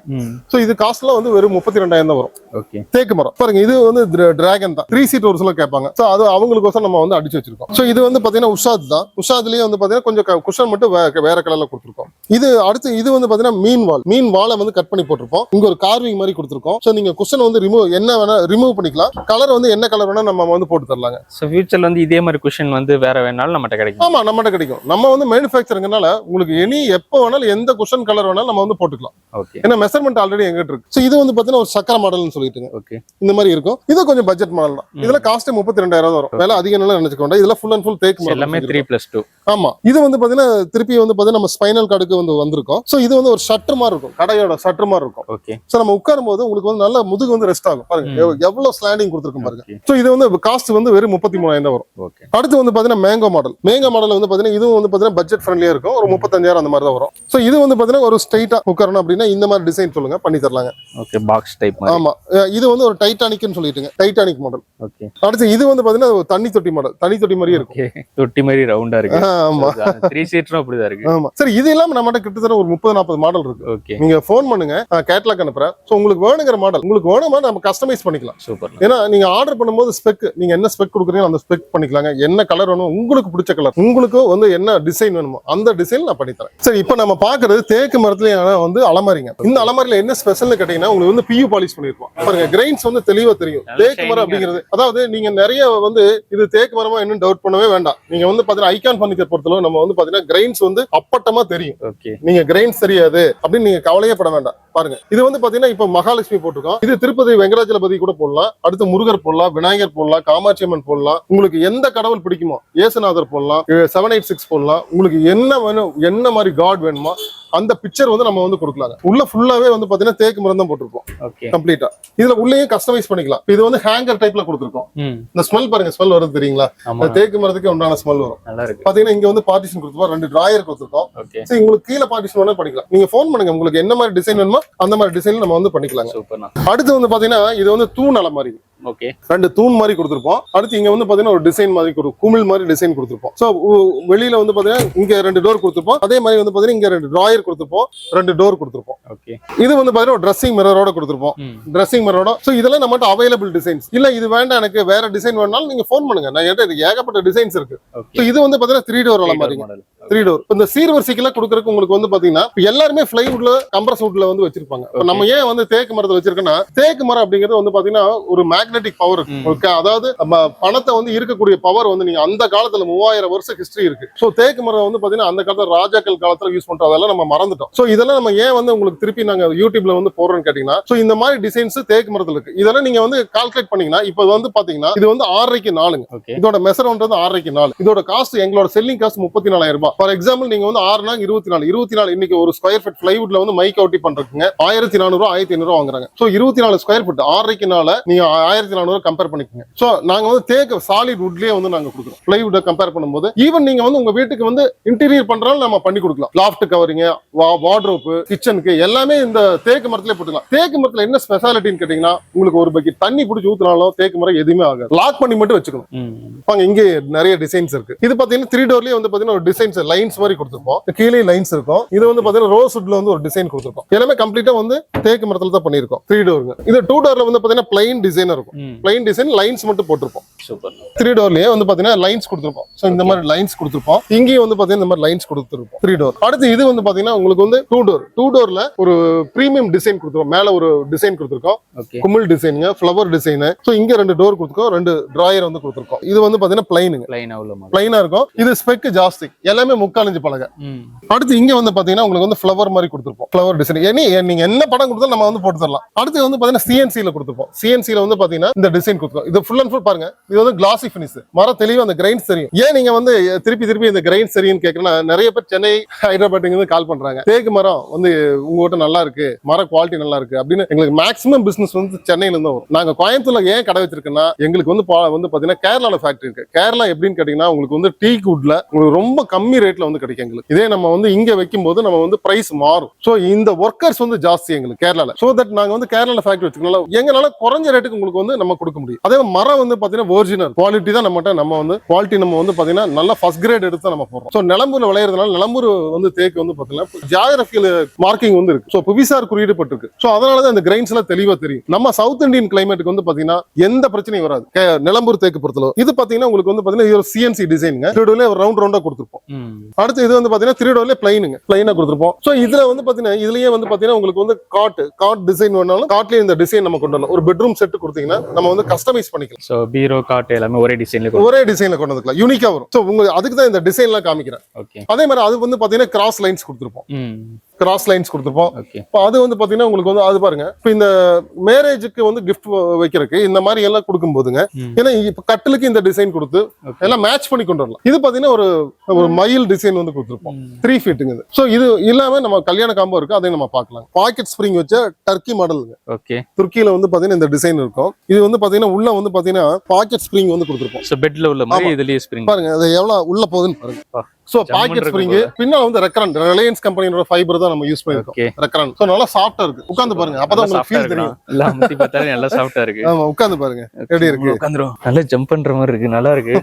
ஸோ இது காஸ்ட்லாம் வந்து வெறும் முப்பத்தி ரெண்டாயிரம் தான் வரும். ஓகே தேக்கு மரம். பாருங்க இது வந்து டிராகன் தான். த்ரீ சீட் ஒரு சில கேட்பாங்க. ஸோ அது அவங்களுக்கோசம் நம்ம வந்து அடிச்சு வச்சிருக்கோம். ஸோ இது வந்து பாத்தீங்கன்னா உஷாத் தான். உஷாத்லயே வந்து பாத்தீங்கன்னா கொஞ்சம் குஷன் மட்டும் வேற கலர்ல கொடுத்துருக்கோம். இது அடுத்து இது வந்து பாத்தீங்கன்னா மீன் வால். மீன் வாலை வந்து கட் பண்ணி போட்டிருப்போம். இங்க ஒரு கார்விங் மாதிரி கொடுத்துருக்கோம். ஸோ நீங்க குஷன் வந்து ரிமூவ் என்ன வேணா ரிமூவ் பண்ணிக்கலாம். கலர் வந்து என்ன கலர் வேணா நம்ம வந்து போட்டு தரலாங்க. ஸோ ஃபியூச்சர்ல வந்து இதே மாதிரி குஷன் வந்து வேற வேணாலும் நம்மகிட்ட கிடைக்கும். ஆமா நம்மகிட்ட கிடைக்கும். நம்ம வந்து மேனுஃபேக்சருங்கனால உங்களுக்கு எனி எப்போ வேணாலும் எந்த குஷன் கலர் வேணாலும் நம்ம வந்து போட்டுக்கலாம். ஓகே ஏன்னா மெஷர்மெண்ட் ஆல்ரெடி எங்கிட்ட இருக்கு. ஸோ இது வந்து பாத்தீங்கன்னா ஒரு சக்கர மாடல்னு சொல்லிட்டுங்க. ஓகே இந்த மாதிரி இருக்கும். இது கொஞ்சம் பட்ஜெட் மாடல் தான். இதுல காஸ்ட் முப்பத்தி ரெண்டாயிரம் வரும். விலை அதிகம் நல்லா நினைச்சுக்க வேண்டாம் இதுல ஃபுல் அண்ட் ஃபுல் தேக் மரம் எல்லாமே த்ரீ பிளஸ் டூ ஆமா. இது வந்து பாத்தீங்கன்னா திருப்பி வந்து பாத்தீங்கன்னா நம்ம ஸ்பைனல் கார்டுக்கு வந்து வந்திருக்கோம். சோ இது வந்து ஒரு ஷட்டர் மாதிரி இருக்கும். கடையோட ஷட்டர் மாதிரி இருக்கும். ஓகே. சோ நம்ம உட்காரும் போது உங்களுக்கு வந்து நல்ல முதுகு வந்து ரெஸ்ட் ஆகும். பாருங்க. எவ்வளவு ஸ்லாண்டிங் கொடுத்துருக்கும் பாருங்க. சோ இது வந்து காஸ்ட் வந்து வெறும் முப்பத்தி மூணாயிரம் வரும். ஓகே. அடுத்து வந்து பாத்தீங்கன்னா மேங்கோ மாடல் மேங்கோ மாடல் வந்து பாத்தீங்கன்னா இதுவும் வந்து பாத்தீங்கன்னா பட்ஜெட் ஃப்ரெண்ட்லியா இருக்கும். ஒரு முப்பத்தஞ்சாயிரம் அந்த மாதிரி தான் வரும். சோ இது வந்து பாத்தீங்கன்னா ஒரு ஸ்ட்ரைட்டா உட்காரணும் அப்படின்னா இந்த மாதிரி டிசைன் சொல்லுங்க. பண்ணி தரலாங்க. ஓகே பாக்ஸ் டைப் மாதிரி. ஆமா. இது வந்து ஒரு டைட்டானிக்னு சொல்லிட்டுங்க. Titanic model okay. அடுத்து இது வந்து பாத்தீங்கன்னா தண்ணி தொட்டி மாடல் தண்ணி தொட்டி மாதிரியே இருக்கும். தொட்டி மாதிரி ரவுண்டா இருக்கு. ஆமா. த்ரீ சீட்டரும் அப்படிதான் இருக்கு. ஆமா. சரி இது இல்லாம நம்மகிட்ட கிட்டத்தட்ட ஒரு முப்பது நாற்பது மாடல் இருக்கு. ஓகே நீங்க ஃபோன் பண்ணுங்க கேட்லாக் அனுப்புறேன். ஸோ உங்களுக்கு வேணுங்கிற மாடல் உங்களுக்கு வேணுமா நம்ம கஸ்டமைஸ் பண்ணிக்கலாம். சூப்பர் ஏன்னா நீங்க ஆர்டர் பண்ணும்போது ஸ்பெக் நீங்க என்ன ஸ்பெக் கொடுக்குறீங்களோ அந்த ஸ்பெக் பண்ணிக்கலாங்க. என்ன கலர் வேணும் உங்களுக்கு பிடிச்ச கலர் உங்களுக்கு வந்து என்ன டிசைன் வேணுமோ அந்த டிசைன் நான் பண்ணி தரேன் சரி இப்போ நம்ம பாக்குறது தேக்கு மரத்துல வந்து அலமாரிங்க. இந்த அலமாரில என்ன ஸ்பெஷல்னு கேட்டீங்கன்னா உங்களுக்கு வந்து பியூ பாலிஷ் பண்ணிருப்போம் பாருங்க கிரைன்ஸ் வந்து தெளிவா தெரியும். தேக்கு மரம் அப்படிங்கிறது. அதாவது நீங்க நிறைய வந்து இது தேக்கு மரமா இன்னும் டவுட் பண்ணவே வேண்டாம். நீங்க வந்து பாத்தீங்கன்னா ஐகான் பர்னிச்சர் பொறுத்தளவு நம்ம வந்து பாத்தீங்கன்னா கிரைன்ஸ் வந்து அப்பட்டமா தெரியும். ஓகே நீங்க கிரைன்ஸ் தெரியாது அப்படின்னு நீங்க கவலையே பட வேண்டாம். பாருங்க. இது வந்து பாத்தீங்கன்னா இப்ப மகாலட்சுமி போட்டிருக்கோம். இது திருப்பதி வெங்கடாச்சலபதி கூட போடலாம். அடுத்து முருகர் போடலாம் விநாயகர் போடலாம் காமாட்சி அம்மன் போடலாம். உங்களுக்கு எந்த கடவுள் பிடிக்குமோ ஏசுநாதர் போடலாம் செவன் எயிட் சிக்ஸ் போடலாம். உங்களுக்கு என்ன வேணும் என்ன மாதிரி காட் வேணுமோ அந்த பிக்சர் வந்து நம்ம வந்து கொடுக்கலாங்க. உள்ள ஃபுல்லாவே வந்து பாத்தீங்கன்னா தேக்கு மரம் தான் போட்டிருப்போம். கம்ப்ளீட்டா இதுல உள்ளேயே கஸ்டமைஸ் பண்ணிக்கலாம். இது வந்து ஹேங்கர் டைப்ல கொடுத்துருக்கோம். இந்த ஸ்மெல் பாருங்க ஸ்மெல் வருது தெரியுங்களா? இந்த தேக்கு மரத்துக்கு உண்டான ஸ்மெல் வரும். பாத்தீங்கன்னா இங்க வந்து பார்ட்டிஷன் கொடுத்துருப்போம். ரெண்டு டிராயர் கொடுத்துருக்கோம். உங்களுக்கு கீழே பார்ட்டிஷன் வேணா பண்ணிக்கலாம். நீங்க ஃபோன் பண்ணுங்க உங்களுக்கு என்ன மாதிரி டிசைன் வேணுமோ அந்த மாதிரி டிசைன் நம்ம வந்து சூப்பர்ண்ணா அடுத்து வந்து பாத்தீங்கன்னா இது வந்து தூண் அலை மாதிரி ஓகே ரெண்டு தூண் மாதிரி கொடுத்துருப்போம். அடுத்து இங்க வந்து பாத்தீங்கன்னா ஒரு டிசைன் மாதிரி கொடு குமிழ் மாதிரி டிசைன் கொடுத்துருப்போம். சோ வெளியில வந்து பாத்தீங்கன்னா இங்க ரெண்டு டோர் கொடுத்துருப்போம். அதே மாதிரி வந்து பாத்தீங்கன்னா இங்க ரெண்டு டிராயர் கொடுத்துருப்போம். ரெண்டு டோர் கொடுத்துருப்போம். ஓகே இது வந்து பாத்தீங்கன்னா ட்ரெஸ்ஸிங் மிரரோட கொடுத்துருப்போம். ட்ரெஸ்ஸிங் மிரரோட இதெல்லாம் நம்மகிட்ட அவைலபிள் டிசைன்ஸ் இல்ல இது வேண்டாம் எனக்கு வேற டிசைன் வேணாலும் நீங்க ஃபோன் பண்ணுங்க. நான் என்கிட்ட ஏகப்பட்ட டிசைன்ஸ் இருக்கு. இது வந்து பாத்தீங்கன்னா three door model three door இந்த சீர்வரிசைக்கெல்லாம் கொடுக்கறதுக்கு உங்களுக்கு வந்து பாத்தீங்கன்னா எல்லாருமே பிளைவுட்ல கம்பரஸ் வுட்ல வந்து வச்சிருப்பாங்க. நம்ம ஏன் வந்து தேக்கு மரத்துல வச்சிருக்கோம்னா தேக்கு மரம் அப்படிங்கிறது வந்து பாத்தீங்கன்னா ஒரு மேக்னெட்டிக் பவர். ஓகே அதாவது நம்ம பணத்தை வந்து இருக்கக்கூடிய பவர் வந்து நீங்க அந்த காலத்துல மூவாயிரம் வருஷம் ஹிஸ்டரி இருக்கு. சோ தேக்கு மரம் வந்து பாத்தீங்கன்னா அந்த காலத்துல ராஜாக்கள் காலத்துல யூஸ் பண்றோம் அதெல்லாம் நம்ம மறந்துட்டோம். சோ இதெல்லாம் நம்ம ஏன் வந்து உங்களுக்கு திருப்பி நாங்க யூடியூப்ல வந்து போடுறோம்னு கேட்டீங்கன்னா சோ இந்த மாதிரி டிசைன்ஸ் தேக்கு மரத்துல இருக்கு. இதெல்லாம் நீங்க வந்து கால்குலேட் பண்ணீங்கன்னா இப்போ வந்து பாத்தீங்கன்னா இது வந்து ஆறரைக்கு நாலுங்க. இதோட மெசர்மெண்ட் வந்து ஆறரைக்கு நாலு. இதோட காஸ்ட் எங்களோட செல்லிங் காஸ்ட் முப்பத்தி நாலாயிரம் ரூபாய். ஃபார் எக்ஸாம்பிள் நீங்க வந்து ஆறுனா இருபத்தி நாலு இருபத்தி நாலு இன்னைக்கு ஒரு ஸ்கொயர் ஃபீட் பிளைவுட்ல வந்து மைக் அவுட்டி பண்றதுங்க ஆயிரத்தி நானூறு ஆயிரத்தி ஐநூறு வாங்குறாங்க. சோ இருபத்தி நாலு ஸ்கொயர் ஃபீட் ஆறரைக்கு நால நீங்க ஆயிரத்தி நானூறு கம்பேர் பண்ணிக்கோங்க. சோ நாங்க வந்து தேக்கு சாலிட் வுட்லயே வந்து நாங்க கொடுக்குறோம். பிளைவுட் கம்பேர் பண்ணும்போது ஈவன் நீங்க வந்து உங்க வீட்டுக்கு வந்து இன்டீரியர் பண்றாலும் நம்ம பண்ணி கொடுக்கலாம். லாஃப்ட் கவரிங்க வார்ட்ரோப் கிச்சனுக்கு எல்லாமே இந்த தேக்கு மரத்திலே போட்டுக்கலாம். தேக்கு மரத்துல என்ன ஸ்பெஷாலிட்டின்னு கேட்டீங்கன்னா உங்களுக்கு ஒரு பக்கெட் தண்ணி பிடிச்சி ஊத்துனாலும் தேக்கு மரம் எதுவுமே ஆகாது. லாக் பண்ணி மட்டும் வச்சுக்கணும். இங்கே நிறைய டிசைன்ஸ் இருக்கு. இது பாத்தீங்கன்னா த்ரீ டோர்லயே வந்து பாத்தீங்கன்னா ஒரு டிசைன்ஸ் லைன்ஸ் மாதிரி கொடுத்துருப்போம். கீழே லைன்ஸ் இருக்கும். இது வந்து பாத்தீங்கன்னா ரோஸ் வுட்ல வந்து ஒரு டிசைன் கொடுத்துருப்போம் எல்லாமே கம்ப்ளீட்டா வந்து தேக்கு மரத்துல தான் பண்ணிருக்கோம் த்ரீ டோருங்க இது டூ டோர்ல வந்து பாத்தீங்கன்னா பிளைன் டிசைன் இருக்கும். பிளைன் டிசைன் லைன்ஸ் மட்டும் போட்டிருப்போம். த்ரீ டோர்லயே வந்து பாத்தீங்கன்னா லைன்ஸ் கொடுத்துருப்போம். சோ இந்த மாதிரி லைன்ஸ் கொடுத்துருப்போம். இங்கேயும் வந்து பாத்தீங்கன்னா இந்த மாதிரி லைன்ஸ் கொடுத்துருப்போம். த்ரீ டோர் அடுத்து இது வந்து பாத்தீங்கன்னா உங்களுக்கு வந்து டூ டோர் டூ டோர்ல ஒரு பிரீமியம் டிசைன் கொடுத்துருக்கோம். மேல ஒரு டிசைன் கொடுத்துருக்கோம். குமிழ் டிசைனுங்க ஃபிளவர் டிசைனு ஸோ இங்க ரெண்டு டோர் கொடுத்துருக்கோம். ரெண்டு டிராயர் வந்து கொடுத்துருக்கோம். இது வந்து பாத்தீங்கன்னா பிளைனுங்க பிளைனா இருக்கும். இது ஸ்பெக் ஜாஸ்தி. எல்லாமே முக்காலஞ்சு பலகை அடுத்து இங்க வந்து பாத்தீங்கன்னா உங்களுக்கு வந்து ஃபிளவர் மாதிரி கொடுத்துருப்போம். ஃபிளவர் டிசைன் நீங்க என்ன படம் கொடுத்தாலும் நம்ம வந்து போட்டு தரலாம் அடுத்து வந்து பாத்தீங்கன்னா சிஎன்சில கொடுத்துருப்போம். சிஎன்சில வந்து பாத்தீங்கன்னா இந்த டிசைன் கொடுத்துருக்கோம். இது ஃபுல் அண்ட் ஃபுல் பாருங்க. இது வந்து கிளாசி ஃபினிஷ் மரம் தெளிவா அந்த கிரைன்ஸ் தெரியும். ஏன் நீங்க வந்து திருப்பி திருப்பி இந்த கிரைன்ஸ் தெரியும் கேட்கறேன்னா நிறைய பேர் சென்னை ஹைதராபாத் இருந்து கால் பண்றாங்க. தேக்கு மரம் வந்து உங்ககிட்ட நல்லா இருக்கு. மர குவாலிட்டி நல்லா இருக்கு அப்படின்னு எங்களுக்கு மேக்ஸிமம் பிசினஸ் வந்து சென்னையில இருந்து வரும். நாங்க கோயம்புத்தூர்ல ஏன் கடை வச்சிருக்கோம்னா எங்களுக்கு வந்து வந்து பாத்தீங்கன்னா கேரளால ஃபேக்டரி இருக்கு. கேரளா எப்படின்னு கேட்டீங்கன்னா உங்களுக்கு வந்து டீ குட்ல உங்களுக்கு ரொம்ப கம்மி ரேட்ல வந்து கிடைக்கும் எங்களுக்கு. இதே நம்ம வந்து இங்க வைக்கும் போது நம்ம வந்து பிரைஸ் மாறும். சோ இந்த ஒர்க்கர்ஸ் வந்து ஜாஸ்தி எங்களுக்கு கேரளால. சோ தட் நாங்க வந்து கேரளால ஃபேக்டரி வச்சுக்கனால எங்களால குறைஞ்ச ரேட்டுக்கு உங்களுக்கு வந்து நம்ம கொடுக்க முடியும். அதே மரம் வந்து பாத்தீங்கன்னா ஒரிஜினல் குவாலிட்டி தான் நம்மகிட்ட நம்ம வந்து குவாலிட்டி நம்ம வந்து பாத்தீங்கன்னா நல்ல ஃபர்ஸ்ட் கிரேட் எடுத்து தான் நம்ம போடுறோம். சோ நிலம்பூர்ல விளையிறதுனால நிலம்பூர் வந்து தேக்கு வந்து பாத்தீங்கன்னா ஜியாகிரபியல் மார்க்கிங் வந்து இருக்கு. சோ புவிசார் குறியீடு பட்டிருக்கு. சோ அதனால தான் இந்த கிரைன்ஸ் எல்லாம் தெளிவா தெரியும். நம்ம சவுத் இந்தியன் கிளைமேட்டுக்கு வந்து பாத்தீங்கன்னா எந்த பிரச்சனையும் வராது. நிலம்பூர் தேக்கு பொறுத்தளவு. இது பாத்தீங்கன்னா உங்களுக்கு வந்து பாத்தீங்கன்னா சிஎன்சி டிசைனுங்க ரவுண்ட் ரவுண்டா கொடுத்துருப்போம். அடுத்து இது வந்து பாத்தீங்கன்னா திருடோர்ல பிளைனுங்க பிளைனா கொடுத்துருப்போம். சோ இதுல வந்து பாத்தீங்கன்னா இதுலயே வந்து பாத்தீங்கன்னா உங்களுக்கு வந்து காட் காட் டிசைன் வேணாலும் காட்லயே இந்த டிசைன் நம்ம கொண்டு வரலாம். ஒரு பெட்ரூம் செட் கொடுத்தீங்கன்னா நம்ம வந்து கஸ்டமைஸ் பண்ணிக்கலாம். ஸோ பீரோ காட் எல்லாமே ஒரே டிசைன்ல ஒரே டிசைன்ல கொண்டு வந்துக்கலாம். யூனிக்கா வரும். சோ உங்க அதுக்கு தான் இந்த டிசைன்லாம் காமிக்கிறேன். அதே மாதிரி அது வந்து பாத்தீங்கன்னா கிராஸ் லைன்ஸ் கொடுத்துருப்போம். கிராஸ் லைன்ஸ் கொடுத்துருப்போம். இப்போ அது வந்து பாத்தீங்கன்னா உங்களுக்கு வந்து அது பாருங்க. இப்போ இந்த மேரேஜுக்கு வந்து கிஃப்ட் வைக்கிறதுக்கு இந்த மாதிரி எல்லாம் கொடுக்கும் போதுங்க. ஏன்னா இப்ப கட்டிலுக்கு இந்த டிசைன் கொடுத்து எல்லாம் மேட்ச் பண்ணி கொண்டு வரலாம். இது பாத்தீங்கன்னா ஒரு ஒரு மயில் டிசைன் வந்து கொடுத்துருப்போம். த்ரீ ஃபீட்டுங்க இது. ஸோ இது இல்லாம நம்ம கல்யாண காம்போ இருக்கு அதையும் நம்ம பார்க்கலாம். பாக்கெட் ஸ்ப்ரிங் வச்ச டர்க்கி மாடலுங்க ஓகே துருக்கியில வந்து பாத்தீங்கன்னா இந்த டிசைன் இருக்கும். இது வந்து பாத்தீங்கன்னா உள்ள வந்து பாத்தீங்கன்னா பாக்கெட் ஸ்ப்ரிங் வந்து கொடுத்துருப்போம். பெட்ல உள்ள மாதிரி இதுலயே ஸ்ப்ரிங் பாருங்க அது எவ்வளவு உள்ள போகுதுன்னு பாருங்க. ஜம்முன்னு பாக்கெட் ஸ்ப்ரிங். பின்னால வந்து ரெக்கரண்ட் ரிலையன்ஸ் கம்பெனியோட ஃபைபர் தான் நம்ம யூஸ் பண்ணிருக்கோம் ரெக்கரண்ட் சோ நல்லா சாஃப்டா இருக்கு. உட்கார்ந்து பாருங்க. அப்பதான் உங்களுக்கு ஃபீல் தெரியும். பார்த்தாலே நல்லா சாஃப்டா இருக்கு. ஆமா உட்கார்ந்து பாருங்க. எப்படி இருக்கு? உட்காந்துரும் நல்லா ஜம்ப் பண்ற மாதிரி இருக்கு. நல்லா இருக்கு.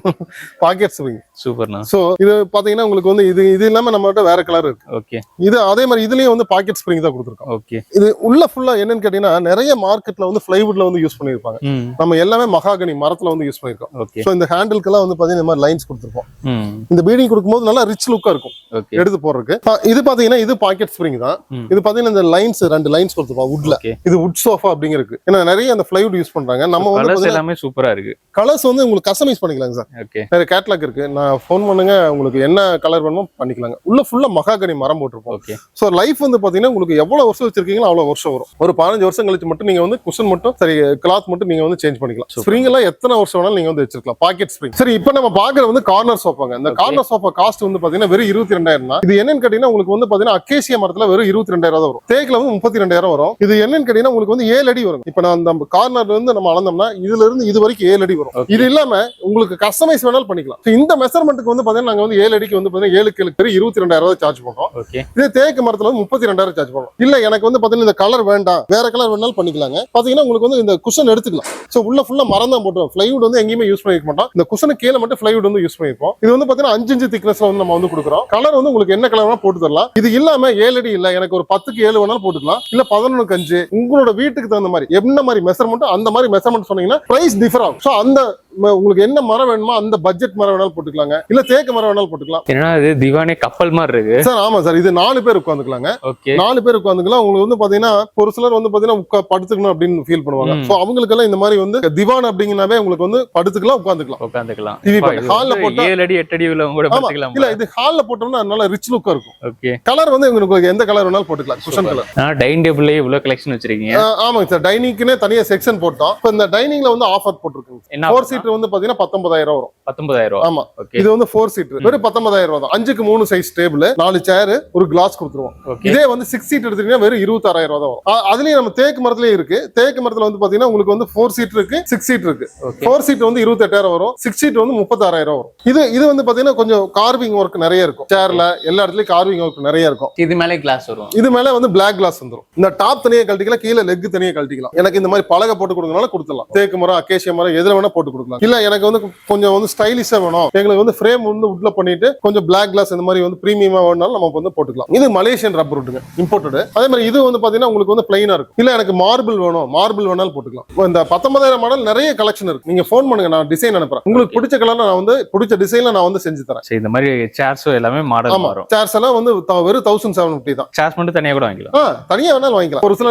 பாக்கெட் ஸ்ப்ரிங் சூப்பர்ண்ணா சோ இது பாத்தீங்கன்னா உங்களுக்கு வந்து இது இது இல்லாம நம்மகிட்ட வேற கலர் இருக்கு. ஓகே இது அதே மாதிரி இதுலயும் வந்து பாக்கெட் ஸ்ப்ரிங் தான் கொடுத்துருக்கோம். ஓகே இது உள்ள ஃபுல்லா என்னன்னு கேட்டீங்கன்னா நிறைய மார்க்கெட்ல வந்து பிளைவுட்ல வந்து யூஸ் பண்ணிருப்பாங்க நம்ம எல்லாமே மகாகனி மரத்துல வந்து யூஸ் பண்ணிருக்கோம் சோ இந்த ஹேண்டிலுக்கெல்லாம் வந்து பாத்தீங்கன்னா இந்த மாதிரி லைன்ஸ் கொடுத்துருப்போம். ம். இந்த பீடிங் கொடுக்கும்போது நல்லா ரிச் லுக்கா இருக்கும். எடுத்து போடுறதுக்கு. இது பாத்தீங்கன்னா இது பாக்கெட் ஸ்ப்ரிங் தான். இது பாத்தீங்கன்னா இந்த லைன்ஸ் ரெண்டு லைன்ஸ் கொடுத்துருப்போம் வுட்ல இது வுட் சோஃபா அப்படிங்கிறது ஏன்னா நிறைய அந்த பிளைவுட் யூஸ் பண்றாங்க. நம்ம வந்து எல்லாமே சூப்பரா இருக்கு. கலர்ஸ் வந்து உங்களுக்கு கஸ்டமைஸ் பண்ணிக்கலாங்க சார். நிறைய கேட்லாக் இருக்கு. நான் ஃபோன் பண்ணுங்க உங்களுக்கு என்ன கலர் வேணுமோ பண்ணிக்கலாங்க. உள்ள ஃபுல்லா மகாகனி மரம் போட்டிருப்போம். ஸோ லைஃப் வந்து பாத்தீங்கன்னா உங்களுக்கு எவ்வளவு வருஷம் வச்சிருக்கீங்களோ அவ்வளவு வருஷம் வரும். ஒரு பதினஞ்சு வருஷம் கழிச்சு மட்டும் நீங்க வந்து குஷன் மட்டும் சரி கிளாத் மட்டும் நீங்க வந்து சேஞ்ச் பண்ணிக்கலாம். ஸ்ப்ரிங் எல்லாம் எத்தனை வருஷம் வேணாலும் நீங்க வந்து வச்சிருக்கலாம். பாக்கெட் ஸ்ப்ரிங் சரி இப்போ நம்ம பாக்குறது வந்து கார்னர் சோஃபாங்க இந்த. கார்னர் சோஃபா காஸ்ட் வந்து பாத்தீங்கன்னா வெறும் இருபத்தி ரெண்டாயிரம் தான். இது என்னன்னு கேட்டீங்கன்னா உங்களுக்கு வந்து பாத்தீங்கன்னா அக்கேசியா மரத்துல வெறும் இருபத்தி ரெண்டாயிரம் தான் வரும். தேக்கில வந்து முப்பத்தி ரெண்டாயிரம் வரும். இது என்னன்னு கேட்டீங்கன்னா உங்களுக்கு வந்து ஏழு அடி வரும். இப்போ நான் அந்த கார்னர்ல இருந்து நம்ம அளந்தோம்னா இதுல இருந்து இது வரைக்கும் ஏழு அடி வரும். இது இல்லாம உங்களுக்கு கஸ்டமைஸ் வேணாலும் பண்ணிக்கலாம். இந்த மெஷர்மெண்ட்டுக்கு வந்து பாத்தீங்கன்னா நாங்க வந்து ஏழு அடிக்கு வந்து பாத்தீங்கன்னா ஏழு பேர் இருபத்தி ரெண்டாயிரம் ரூபாய் சார்ஜ் பண்றோம். இதே தேக்கு மரத்துல வந்து முப்பத்தி ரெண்டாயிரம் சார்ஜ் பண்ணுவோம் இல்ல எனக்கு வந்து பாத்தீங்கன்னா இந்த கலர் வேண்டாம். வேற கலர் வேணாலும் பண்ணிக்கலாங்க. பாத்தீங்கன்னா உங்களுக்கு வந்து இந்த குஷன் எடுத்துக்கலாம். சோ உள்ள ஃபுல்லா மரம் தான் போட்டுருவோம் பிளைவுட் வந்து எங்கேயுமே யூஸ் பண்ணிக்க மாட்டோம். இந்த குஷனுக்கு கீழே மட்டும் பிளைவுட் வந்து யூஸ் பண்ணிருப்போம் இது வந்து பாத்தீங்கன்னா அஞ்சு இன்ச்சு திக்னஸ்ல வந்து நம்ம வந்து கொடுக்குறோம். கலர் வந்து உங்களுக்கு என்ன கலர் போட்டு தரலாம். இது இல்லாம ஏழு அடி இல்ல எனக்கு ஒரு பத்துக்கு ஏழு வேணாலும் போட்டுக்கலாம் இல்ல பதினொன்னுக்கு அஞ்சு உங்களோட வீட்டுக்கு தகுந்த மாதிரி என்ன மாதிரி மெஷர்மெண்ட் அந்த மாதிரி மெஷர்மெண்ட் சொன்னீங்கன்னா பிரைஸ் டிஃபர் ஆகும். அந்த உங்களுக்கு என்ன மரம் வேணுமோ அந்த பட்ஜெட் மரம் வேணாலும் போட்டுக்கலாங்க. இல்ல தேக்கு மரம் வேணாலும் போட்டுக்கலாம். என்னன்னா இது திவானே கப்பல் மாதிரி இருக்கு. சார் ஆமா சார் இது நாலு பேர் உட்காந்துக்கலாங்க. நாலு பேர் உட்காந்துக்கலாம். உங்களுக்கு வந்து பாத்தீங்கன்னா ஒரு சிலர் வந்து பாத்தீங்கன்னா உட்கா- படுத்துக்கணும் அப்படின்னு ஃபீல் பண்ணுவாங்க. சோ அவங்களுக்கெல்லாம் இந்த மாதிரி வந்து திவான் அப்படிங்கனாவே உங்களுக்கு வந்து படுத்துக்கலாம் உட்காந்துக்கலாம். உட்காந்துக்கலாம். TV அப்பா, பாருங்க. இது hall ல வந்து போட்டா- ஏழு அடி எட்டு அடி கூட. படுத்துக்கலாம் இல்ல இது ஹால்ல போட்டோம்னா நல்ல ரிச் லுக்கா இருக்கும். ஓகே. கலர் வந்து உங்களுக்கு எந்த கலர் வேணாலும் போட்டுக்கலாம். குஷன் கலர் டைனிங் டேபிள்லயே இவ்வளவு கலெக்ஷன் வச்சிருக்கீங்க. ஆமாங்க சார். டைனிங்க்குனே தனியா செக்ஷன் போட்டோம். இப்போ இந்த டைனிங்ல வந்து ஆஃபர் போட்டிருக்குங்க. என்ன ஃபோர் வந்து பாத்தீங்கன்னா பத்தொன்பதாயிரம் வரும். பத்தொன்பதாயிரம் ரூபா. ஆமா. இது வந்து ஃபோர் சீட்டர் வெறும் பத்தொன்பதாயிரம் ரூபா தான் அஞ்சுக்கு மூணு சைஸ் டேபிள் நாலு சேர் ஒரு கிளாஸ் கொடுத்துருவோம். இதே வந்து சிக்ஸ் சீட் எடுத்தீங்கன்னா வெறும் இருபத்தாறாயிரம் ரூபா தான் வரும் அதுலயும் நம்ம தேக்கு மரத்துலயே இருக்கு. தேக்கு மரத்துல வந்து பாத்தீங்கன்னா உங்களுக்கு வந்து ஃபோர் சீட் இருக்கு சிக்ஸ் சீட் இருக்கு. ஃபோர் சீட் வந்து இருபத்தெட்டாயிரம் வரும். சிக்ஸ் சீட் வந்து முப்பத்தாறாயிரம் வரும். இது இது வந்து பாத்தீங்கன்னா கொஞ்சம் கார்விங் ஒர்க் நிறைய இருக்கும். சேர்ல எல்லா இடத்துலயும் கார்விங் ஒர்க் நிறைய இருக்கும். இது மேலே கிளாஸ் வரும். இது மேல வந்து பிளாக் கிளாஸ் வந்துரும். இந்த டாப் தனியா கழட்டிக்கலாம் கீழே லெக் தனியா கழட்டிக்கலாம். எனக்கு இந்த மாதிரி பலகை போட்டு கொடுக்கறனால கொடுத்துடலாம். தேக்கு மரம் அக்கேசிய மரம் எதுல வேணா போட்டு கொடுக்கலாம். இல்ல எனக்கு வந்து கொஞ்சம் வந்து ஸ்டைலிஷா வேணும். எங்களுக்கு வந்து ஃப்ரேம் வந்து உட்ல பண்ணிட்டு கொஞ்சம் பிளாக் கிளாஸ் இந்த மாதிரி வந்து பிரீமியமா வேணாலும் நம்ம வந்து போட்டுக்கலாம். இது மலேசியன் ரப்பர் விட்டுங்க இம்போர்ட்டட் அதே மாதிரி இது வந்து பாத்தீங்கன்னா உங்களுக்கு வந்து பிளைனா இருக்கும். இல்ல எனக்கு மார்பிள் வேணும். மார்பிள் வேணாலும் போட்டுக்கலாம். இந்த பத்தொன்பதாயிரம் மாடல் நிறைய கலெக்ஷன் இருக்கு. நீங்க ஃபோன் பண்ணுங்க நான் டிசைன் அனுப்புறேன். உங்களுக்கு பிடிச்ச கலர்ல நான் வந்து பிடிச்ச டிசைன்ல நான் வந்து செஞ்சு தரேன். இந்த மாதிரி சேர்ஸும் எல்லாமே மாடல் வரும் சேர்ஸ் எல்லாம் வந்து வெறும் தௌசண்ட் செவன் ஃபிஃப்டி தான். சேர்ஸ் மட்டும் தனியா கூட வாங்கிக்கலாம். தனியா வேணாலும் வாங்கிக்கலாம். ஒரு சில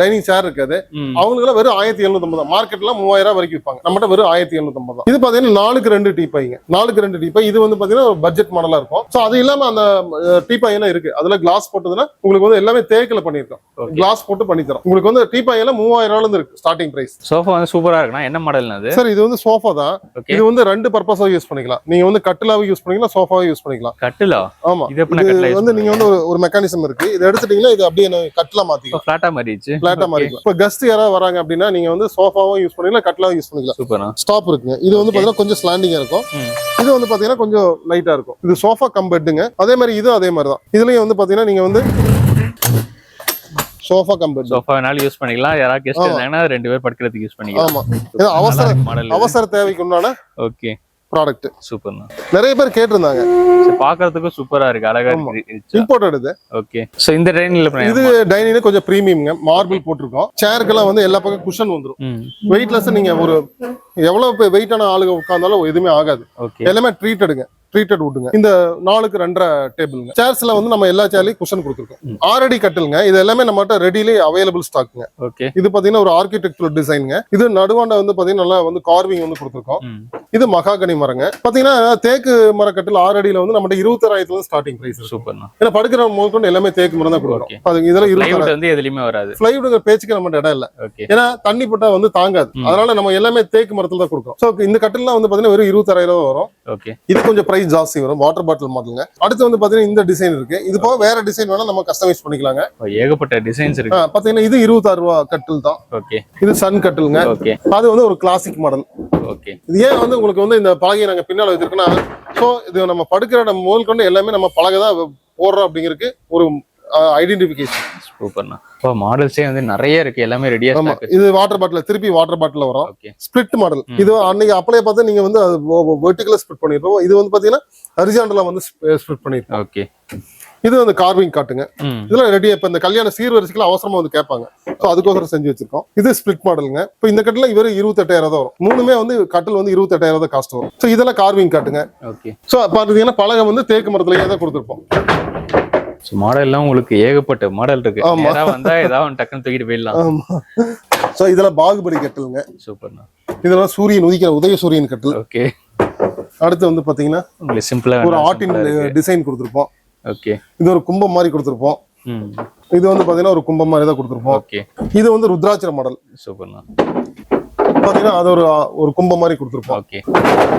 டைனிங் சேர் இருக்காது. அவங்களுக்கு வெறும் ஆயிரத்தி எழுநூத்தி தான். மார்க்கெட்ல மூவாயிரம் ரூபாய் வரைக்கும் விற்பாங்க நம்மகிட்ட வெறும் ஆயிரத்தி எழுநூத்தி தான். இது பாத்தீங்கன்னா நாலுக்கு ரெண்டு டீப்பாய்ங்க நாலுக்கு ரெண்டு டீப்பை இது வந்து பாத்தீங்கன்னா பட்ஜெட் மாடலா இருக்கும். சோ அது இல்லாம அந்த டீப்பாய் எல்லாம் இருக்கு? அதுல கிளாஸ் போட்டதுன்னா உங்களுக்கு வந்து எல்லாமே தேக்கில பண்ணிருக்கோம். கிளாஸ் போட்டு பண்ணி தரோம் உங்களுக்கு வந்து டீப்பாய் எல்லாம் மூவாயிரம் ரூபாயில இருந்து இருக்கு ஸ்டார்டிங் பிரைஸ் சோஃபா வந்து சூப்பரா இருக்குன்னா என்ன மாடல் அது? சார் இது வந்து சோஃபா தான். இது வந்து ரெண்டு பர்பஸா யூஸ் பண்ணிக்கலாம். நீங்க வந்து கட்டிலாவும் யூஸ் பண்ணிக்கலாம் சோஃபாவும் யூஸ் பண்ணிக்கலாம். கட்டிலா? ஆமா. இது வந்து நீங்க வந்து ஒரு- ஒரு மெக்கானிசம் இருக்கு. இதை எடுத்துட்டீங்கன்னா இது அப்படியே கட்டிலா மாத்திக்கலாம். ஃபிளாட்டா மாறிடுச்சு. பிளாட்டா மாதிரி இப்போ கெஸ்ட் யாராவது வராங்க அப்படின்னா நீங்க வந்து சோஃபாவும் யூஸ் பண்ணிக்கலாம் கட்லாவும் யூஸ் பண்ணிக்கலாம். சூப்பரா ஸ்டாப் இருக்குங்க. இது வந்து பாத்தீங்கன்னா கொஞ்சம் ஸ்லாண்டிங்கா இருக்கும். இது வந்து பாத்தீங்கன்னா கொஞ்சம் லைட்டா இருக்கும். இது சோஃபா கம் பெட்டுங்க அதே மாதிரி இதுவும் அதே மாதிரி தான். இதுலயும் வந்து பாத்தீங்கன்னா நீங்க வந்து சோஃபா கம் பெட் சோஃபா வேணாலும் யூஸ் பண்ணிக்கலாம். யாராவது கெஸ்ட் ஆமா. இருந்தாங்கன்னா ரெண்டு பேர் படுக்கிறதுக்கு யூஸ் பண்ணிக்கலாம். ஆமா. இது அவசர அவசர தேவைக்கு உண்டான ஓகே ப்ராடக்ட் சூப்பர்ண்ணா. நிறைய பேர் கேட்டிருந்தாங்க. சரி, பாக்குறதுக்கும் சூப்பரா இருக்கு. அழகா. இருக்கு. இம்போர்ட்டட் இது. ஓகே சோ இந்த ட்ரெயின்ல இது டைனிங் கொஞ்சம் ப்ரீமியம்ங்க மார்பிள் போட்டிருக்கோம். சேருக்கெல்லாம் வந்து எல்லா பக்கம் குஷன் வந்துரும். வெயிட்லெஸ் நீங்க ஒரு எவ்வளவு வெயிட்டான ஆளுங்க உட்கார்ந்தாலும் எதுவுமே ஆகாது. எல்லாமே ட்ரீட்டடுங்க ட்ரீட்டட் வுட்டுங்க இந்த நாலுக்கு ரெண்டரை டேபிள்ங்க சேர்ஸ்ல வந்து நம்ம எல்லா சேர்லையும் குஷன் கொடுத்துருக்கோம். ஆறடி கட்டிலுங்க. இது எல்லாமே நம்மகிட்ட ரெடிலி அவைலபிள் ஸ்டாக்குங்க ஓகே. இது பாத்தீங்கன்னா ஒரு ஆர்கிடெக்சர் டிசைனுங்க இது நடுவாண்ட வந்து பாத்தீங்கன்னா நல்லா வந்து கார்விங் வந்து கொடுத்துருக்கோம். இது மகாகனி மரங்க. பாத்தீங்கன்னா தேக்கு மரக்கட்டில் ஆறடியில வந்து நம்மகிட்ட இருபத்தாயிரத்துல இருந்து ஸ்டார்டிங் பிரைஸ் சூப்பர்ண்ணா. ஏன்னா படுக்கிற முதற்கொண்டு எல்லாமே தேக்கு மரம் தான் கொடுக்குறோம். அது இதெல்லாம் பிளைவுட் இருபத்தாயிரம் வந்து எதுலயுமே வராது. பிளைவுடுங்கிற பேச்சுக்கு நம்மகிட்ட இடம் இல்ல. ஏன்னா தண்ணி பட்டா வந்து தாங்காது. அதனால நம்ம எல்லாமே தேக்கு மரத்துல தான் கொடுக்குறோம். ஸோ இந்த கட்டில்லாம் வந்து பாத்தீங்கன்னா வெறும் இருபத்தாயிரம் ரூபா வரும். இது கொஞ்சம் பிரைஸ் ஜாஸ்தி வரும். வாட்டர் பாட்டில் மாடலுங்க அடுத்து வந்து பாத்தீங்கன்னா இந்த டிசைன் இருக்கு. இது போக வேற டிசைன் வேணா நம்ம கஸ்டமைஸ் பண்ணிக்கலாங்க. ஏகப்பட்ட டிசைன்ஸ் இருக்கு. பாத்தீங்கன்னா இது இருபத்தாறு ரூபா கட்டில் தான். ஓகே. இது சன் கட்டிலுங்க. ஓகே. அது வந்து ஒரு கிளாசிக் மாடல் ஓகே. இது ஏன் வந்து உங்களுக்கு வந்து இந்த பலகையை நாங்க பின்னால வச்சிருக்கோம்னா ஸோ இது நம்ம படுக்கிற நம்ம முதல் கொண்டு எல்லாமே நம்ம பலகை தான் போடுறோம் அப்படிங்கிறதுக்கு ஒரு ஐடென்டிபிகேஷன் சூப்பர்ண்ணா. இப்போ மாடல்ஸே வந்து நிறைய இருக்கு. எல்லாமே ரெடியா இருக்கு இது வாட்டர் பாட்டில் திருப்பி வாட்டர் பாட்டில் வரும். Split model. இது அன்னைக்கு அப்படியே பார்த்தா நீங்க வந்து வெர்டிகலா ஸ்பிளிட் பண்ணிருப்போம். இது வந்து பாத்தீங்கன்னா ஹரிசாண்டலா வந்து ஸ்பிளிட் பண்ணிருப்போம். ஓகே இது வந்து கார்விங் காட்டுங்க. ம். இதெல்லாம் ரெடியா இப்ப இந்த கல்யாண சீர்வரிசைகள் அவசரமா வந்து கேட்பாங்க. ஸோ அதுக்கோசரம் செஞ்சு வச்சிருக்கோம். இது ஸ்பிளிட் மாடலுங்க இப்போ இந்த கட்டில் இவரு இருபத்தெட்டாயிரம் தான் வரும். மூணுமே வந்து கட்டில் வந்து இருபத்தெட்டாயிரம் தான் காஸ்ட் வரும். ஸோ இதெல்லாம் கார்விங் காட்டுங்க. ஓகே ஸோ பார்த்தீங்கன்னா பலகை வந்து தேக்கு மரத்துலயே தான் கொடுத்துருப்போம். ஸோ மாடல் எல்லாம் உங்களுக்கு ஏகப்பட்ட மாடல் இருக்கு. ஆமா. நேரா வந்தா ஏதாவது டக்குன்னு தூக்கிட்டு போயிடலாம். ஆமா. ஸோ இதெல்லாம் பாகுபலி கட்டிலுங்க. சூப்பர்ண்ணா. இதெல்லாம் சூரியன் உதிக்கிற உதய சூரியன் கட்டில். ஓகே. அடுத்து வந்து பாத்தீங்கன்னா உங்களுக்கு சிம்பிளா ஒரு ஆட்டின் டிசைன் கொடுத்துருப்போம். ஓகே. இது ஒரு கும்பம் மாதிரி கொடுத்துருப்போம். இது வந்து பாத்தீங்கன்னா ஒரு கும்பம் மாதிரி தான் கொடுத்துருப்போம். ஓகே. இது வந்து ருத்ராட்சர மாடல் சூப்பர்ண்ணா. பாத்தீங்கன்னா அது ஒரு ஒரு கும்பம் மாதிரி கொடுத்துருப்போம்.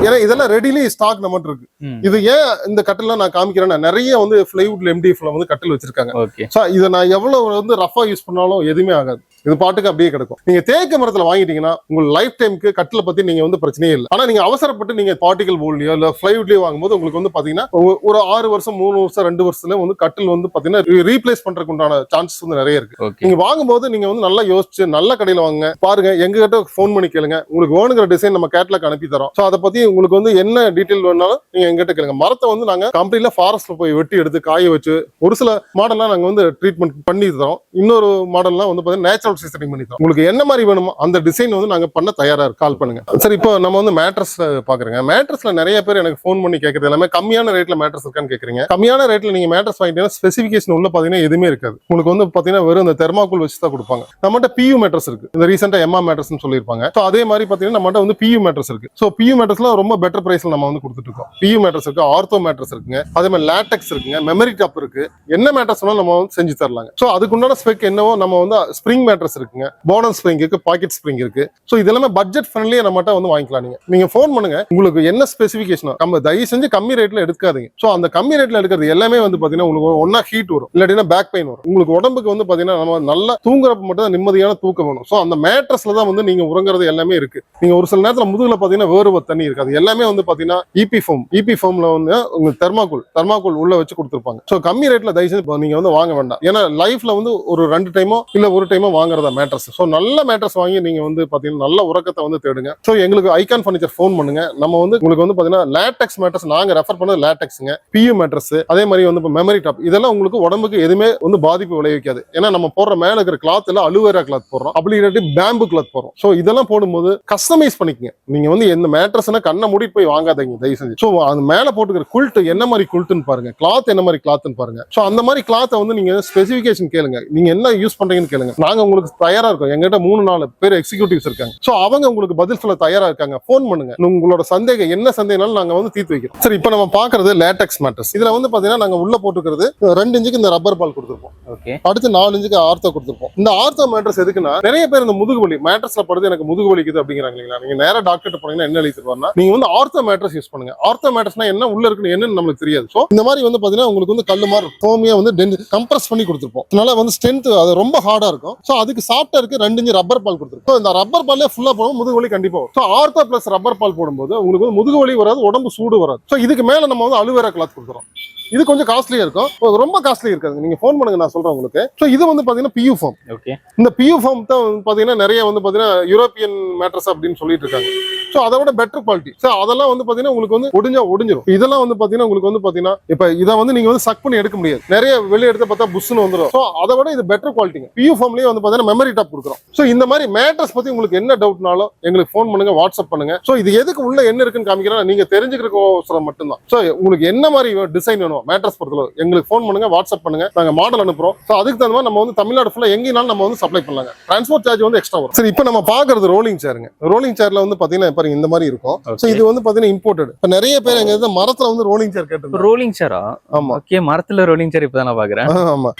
ஏன்னா இதெல்லாம் ரெடிலி ஸ்டாக் நம்மகிட்ட இருக்கு. இது ஏன் இந்த கட்டிலாம் நான் காமிக்கிறேன்னா நிறைய வந்து பிளைவுட்ல எம்டிஎஃப்ல வந்து கட்டில் வச்சிருக்காங்க. ஸோ இதை நான் எவ்வளவு வந்து ரஃபா யூஸ் பண்ணாலும் எதுவுமே ஆகாது. இது பாட்டுக்கு அப்படியே கிடக்கும். நீங்க தேக்கு மரத்துல வாங்கிட்டீங்கன்னா உங்க லைஃப் டைம்க்கு கட்டில பத்தி நீங்க வந்து பிரச்சனையே இல்லை. ஆனா நீங்க அவசரப்பட்டு நீங்க பார்ட்டிகல் போல்லையோ இல்ல பிளைவுட்லயோ வாங்கும்போது உங்களுக்கு வந்து பாத்தீங்கன்னா ஒரு ஆறு வருஷம் மூணு வருஷம் ரெண்டு வருஷத்துல வந்து கட்டில் வந்து பாத்தீங்கன்னா ரீப்ளேஸ் பண்றதுக்கு உண்டான சான்சஸ் வந்து நிறைய இருக்கு. நீங்க வாங்கும்போது நீங்க வந்து நல்லா யோசிச்சு நல்ல கடையில வாங்குங்க. பாருங்க எங்க கிட்ட ஃபோன் பண்ணி கேளுங்க. உங்களுக்கு வேணுங்கிற டிசைன் நம்ம கேட்லாக் அனுப்பி தரோம். ஸோ அதை பத்தி உங்களுக்கு வந்து என்ன டீட்டெயில் வேணாலும் நீங்க எங்கிட்ட கேளுங்க. மரத்தை வந்து நாங்க கம்பெனில ஃபாரஸ்ட்ல போய் வெட்டி எடுத்து காய வச்சு ஒரு சில மாடல்லாம் நாங்க வந்து ட்ரீட்மெண்ட் பண்ணி தரோம். இன்னொரு மாடல்லாம் வந்து பாத்தீங்கன்னா நேச்சுரல் சீசனிங் பண்ணி தரோம். உங்களுக்கு என்ன மாதிரி வேணுமோ அந்த டிசைன் வந்து நாங்க பண்ண தயாரா இருக்கு. கால் பண்ணுங்க. சரி இப்போ நம்ம வந்து மேட்ரஸ் பாக்குறேங்க. மேட்ரஸ்ல நிறைய பேர் எனக்கு ஃபோன் பண்ணி கேட்கறது எல்லாமே கம்மியான ரேட்ல மேட்ரஸ் இருக்கான்னு கேக்குறீங்க. கம்மியான ரேட்ல நீங்க மேட்ரஸ் வாங்கிட்டீங்கன்னா ஸ்பெசிஃபிகேஷன் உள்ள பாத்தீங்கன்னா எதுவுமே இருக்காது. உங்களுக்கு வந்து பாத்தீங்கன்னா வெறும் இந்த தெர்மாக்குள் வச்சு தான் கொடுப்பாங்க. நம்மகிட்ட பியூ மேட்ரஸ் இருக்கு. இந்த ரீசெண்டா எம்மா மேட்ரஸ் சொல்லியிருப்பாங்க. ஸோ அதே மாதிரி பார்த்தீங்கன்னா நம்மகிட்ட வந்து பியூ மேட்ரஸ் இருக்கு. ஸோ பியூ மேட்ரஸ்ல ரொம்ப பெட்டர் பிரைஸ்ல நம்ம வந்து கொடுத்துட்டு இருக்கோம். பியூ மேட்ரஸ் இருக்கு ஆர்த்தோ மேட்ரஸ் இருக்குங்க. அதே மாதிரி லேட்டெக்ஸ் இருக்குங்க மெமரி டாப் இருக்கு. என்ன மேட்ரஸ் நம்ம வந்து செஞ்சு தரலாங்க. ஸோ அதுக்குண்டான ஸ்பெக் என்னவோ நம்ம வந்து ஸ்ப்ரிங் மேட்ரஸ் இருக்குங்க. போனஸ் ஸ்ப்ரிங் இருக்கு பாக்கெட் ஸ்ப்ரிங் இருக்கு. ஸோ இதெல்லாமே பட்ஜெட் ஃப்ரெண்ட்லியே நம்மகிட்ட வந்து வாங்கிக்கலாம் நீங்க. நீங்க ஃபோன் பண்ணுங்க. உங்களுக்கு என்ன ஸ்பெசிஃபிகேஷன் நம்ம தயவு செஞ்சு கம்மி ரேட்ல எடுக்காதீங்க. ஸோ அந்த கம்மி ரேட்ல எடுக்கிறது எல்லாமே வந்து பாத்தீங்கன்னா உங்களுக்கு ஒன்னா ஹீட் வரும். இல்லாட்டினா பேக் பெயின் வரும். உங்களுக்கு உடம்புக்கு வந்து பாத்தீங்கன்னா நம்ம நல்லா தூங்குறப்ப மட்டும் தான் நிம்மதியான தூக்கம் வேணும். ஸோ அந்த மேட்ரஸ்ல தான் வந்து நீங்க உறங்குறது எல்லாமே இருக்கு. நீங்க ஒரு சில நேரத்துல முதுகுல பாத்தீங்கன்னா வேறுவ தண்ணி இருக்கு. அது எல்லாமே வந்து பாத்தீங்கன்னா இபி ஃபோம் இபி ஃபோம்ல வந்து உங்களுக்கு தெர்மாக்குள் தெர்மாக்குள் உள்ள வச்சு கொடுத்துருப்பாங்க. ஸோ கம்மி ரேட்ல தயவு செஞ்சு நீங்க வந்து வாங்க வேண்டாம். ஏன்னா லைஃப்ல வந்து ஒரு ரெண்டு டைமோ இல்ல ஒரு டைமோ வாங்குறதா மேட்ரஸ் ஸோ நல்ல மேட்ரஸ் வாங்கி நீங்க வந்து பாத்தீங்கன்னா நல்ல உறக்கத்தை வந்து தேடுங்க. ஸோ எங்களுக்கு ஐகான் ஃபர்னிச்சர் ஃபோன் பண்ணுங்க. நம்ம வந்து உங்களுக்கு வந்து பாத்தீங்கன்னா லேட்டக்ஸ் மேட்ரஸ் நாங்க ரெஃபர் பண்ணது லேட்டக்ஸ்ங்க பியூ மேட்ரஸ் அதே மாதிரி வந்து மெமரி டாப் இதெல்லாம் உங்களுக்கு உடம்புக்கு எதுவுமே வந்து பாதிப்பு விளைவிக்காது. ஏன்னா நம்ம போடுற மேல இருக்கிற கிளாத் எல்லாம் அலுவேரா கிளாத் போடுறோம். அப்படி இல்லாட்டி பேம்பு கிளாத் போடுறோம். ஸோ இதெல்லாம் போடும்போது கஸ்டமைஸ் பண்ணிக்கங்க. நீங்க வந்து எந்த மேட்ரஸ்னா கண்ணை மூடி போய் வாங்காதீங்க தயவு செஞ்சு. ஸோ அது மேல போட்டுக்கிற குல்ட் என்ன மாதிரி குல்ட்டுன்னு பாருங்க. கிளாத் என்ன மாதிரி கிளாத்னு பாருங்க. ஸோ அந்த மாதிரி கிளாத்தை வந்து நீங்க ஸ்பெசிஃபிகேஷன் கேளுங்க. நீங்க என்ன யூஸ் பண்றீங்கன்னு கேளுங்க. நாங்க உங்களுக்கு தயாரா இருக்கோம். எங்கிட்ட மூணு நாலு பேர் எக்ஸிகூட்டிவ்ஸ் இருக்காங்க. ஸோ அவங்க உங்களுக்கு பதில் சொல்ல தயாரா இருக்காங்க. ஃபோன் பண்ணுங்க. உங்களோட சந்தேகம் என்ன சந்தேகம்னாலும் நாங்க வந்து தீர்த்து வைக்கிறோம். சரி இப்போ நம்ம பாக்குறது லேட்டெக்ஸ் மேட்டர்ஸ் இதுல வந்து பாத்தீங்கன்னா நாங்க உள்ள போட்டுக்கிறது ரெண்டு இன்ச்சுக்கு இந்த ரப்பர் பால் கொடுத்துருப்போம். ஓகே அடுத்து நாலு இன்ச்சுக்கு ஆர்த்தோ கொடுத்துருப்போம். இந்த ஆர்த்தோ மேட்ரஸ் எதுக்குன்னா நிறைய பேர் இந்த முதுகு வலி மேட்ரஸ்ல படுது எனக்கு முதுகு வலிக்குது அப்படிங்கிறாங்க இல்லைங்களா நீங்க நேராக டாக்டர் போனீங்கன்னா என்ன எழுதி தருவாருன்னா நீங்க வந்து ஆர்த்தோ மேட்ரஸ் யூஸ் பண்ணுங்க. ஆர்த்தோ மேட்ரஸ்னா என்ன உள்ள இருக்குன்னு என்னன்னு நம்மளுக்கு தெரியாது. ஸோ இந்த மாதிரி வந்து பாத்தீங்கன்னா உங்களுக்கு வந்து கல் மாதிரி ஃபோமியா வந்து கம்ப்ரஸ் பண்ணி கொடுத்துருப்போம். அதனால வந்து ஸ்ட்ரென்த் அது ரொம்ப ஹார்டா இருக்கும். ஸோ அதுக்கு சாஃப்டா இருக்கு ரெண்டு இன்ச்சு ரப்பர் பால் கொடுத்துருப்போம். இந்த ரப்பர் பால்லே ஃபுல்லா போடும் முதுகு வலி கண்டிப்பா so ortho plus rubber ball போடும்போது உங்களுக்கு வந்து முதுகு வலி வராது உடம்பு சூடு வராது. ஸோ இதுக்கு மேல நம்ம வந்து அலுவேரா கிளாத் கொடுக்குறோம். இது கொஞ்சம் காஸ்ட்லியா இருக்கும். ரொம்ப காஸ்ட்லி இருக்காது நீங்க ஃபோன் பண்ணுங்க நான் சொல்றேன் உங்களுக்கு. ஸோ இது வந்து பாத்தீங்கன்னா பியூ ஃபார்ம் ஓகே இந்த பியூ ஃபார்ம் தான் வந்து பாத்தீங்கன்னா நிறைய வந்து பாத்தீங்கன்னா யூரோப்பியன் மேட்ரஸ் அப்படின்னு சொல்லிட்டு இருக்காங்க. ஸோ அதை விட பெட்டர் குவாலிட்டி ஸோ அதெல்லாம் வந்து பாத்தீங்கன்னா உங்களுக்கு வந்து ஒடிஞ்சா ஒடிஞ்சிரும். இதெல்லாம் வந்து பாத்தீங்கன்னா உங்களுக்கு வந்து பாத்தீங்கன்னா இப்ப இதை வந்து நீங்க வந்து சக் பண்ணி எடுக்க முடியாது. நிறைய வெளியே எடுத்து பார்த்தா புஷ்னு வந்துடும் ஸோ அதை விட இது பெட்டர் குவாலிட்டிங்க பியூ ஃபார்ம்லயே வந்து பாத்தீங்கன்னா மெமரி டாப் கொடுக்குறோம். ஸோ இந்த மாதிரி மேட்ரஸ் பத்தி உங்களுக்கு என்ன டவுட்னாலும் எங்களுக்கு ஃபோன் பண்ணுங்க வாட்ஸ்அப் பண்ணுங்க. ஸோ இது எதுக்கு உள்ள என்ன இருக்குன்னு காமிக்கிறேன் நீங்க தெரிஞ்சுக்கிறதுக்கோசரம் மட்டும்தான். ஸோ உங்களுக்கு என்ன மாதிரி டிசைன் வேணும்? மேட்ரஸ் பொறுத்தளவு. எங்களுக்கு ஃபோன் பண்ணுங்க வாட்ஸ்அப் பண்ணுங்க. நாங்க மாடல் அனுப்புறோம். ஸோ அதுக்கு தகுந்த மாதிரி நம்ம வந்து தமிழ்நாடு ஃபுல்லா எங்கேனாலும் நம்ம வந்து சப்ளை பண்ணலாங்க. டிரான்ஸ்போர்ட் சார்ஜ் வந்து எக்ஸ்ட்ரா வரும். சரி இப்போ நம்ம பாக்குறது ரோலிங் சேருங்க ரோலிங் சேர்ல வந்து பாத்தீங்கன்னா பாருங்க இந்த மாதிரி இருக்கும். ஸோ இது வந்து பாத்தீங்கன்னா இம்போர்ட்டட் இப்போ நிறைய பேர் எங்க இருந்து மரத்துல வந்து ரோலிங் சேர் கேட்டு ரோலிங் சேரா ஆமா. ஓகே மரத்துல ரோலிங் சேர் இப்பதான் நான் பாக்குறேன். ஆ, ஆமா.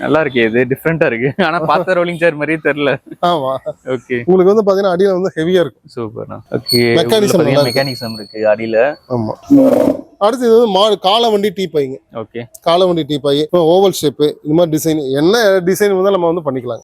நல்லா இருக்கு இது டிஃப்ரெண்டா இருக்கு. ஆனா பார்த்த ரோலிங் சேர் மாதிரியே தெரியல. ஆமா. ஓகே உங்களுக்கு வந்து பாத்தீங்கன்னா அடியில வந்து ஹெவியா இருக்கும். சூப்பர்ண்ணா ஓகே. மெக்கானிசம் இருக்கு அடியில. ஆமா. அடுத்து இது வந்து மா கால வண்டி டீ பைங்க ஓகே. கால வண்டி டீ பை ஓவல் ஷேப்பு இந்த மாதிரி டிசைன் என்ன டிசைன் வந்து நம்ம வந்து பண்ணிக்கலாம்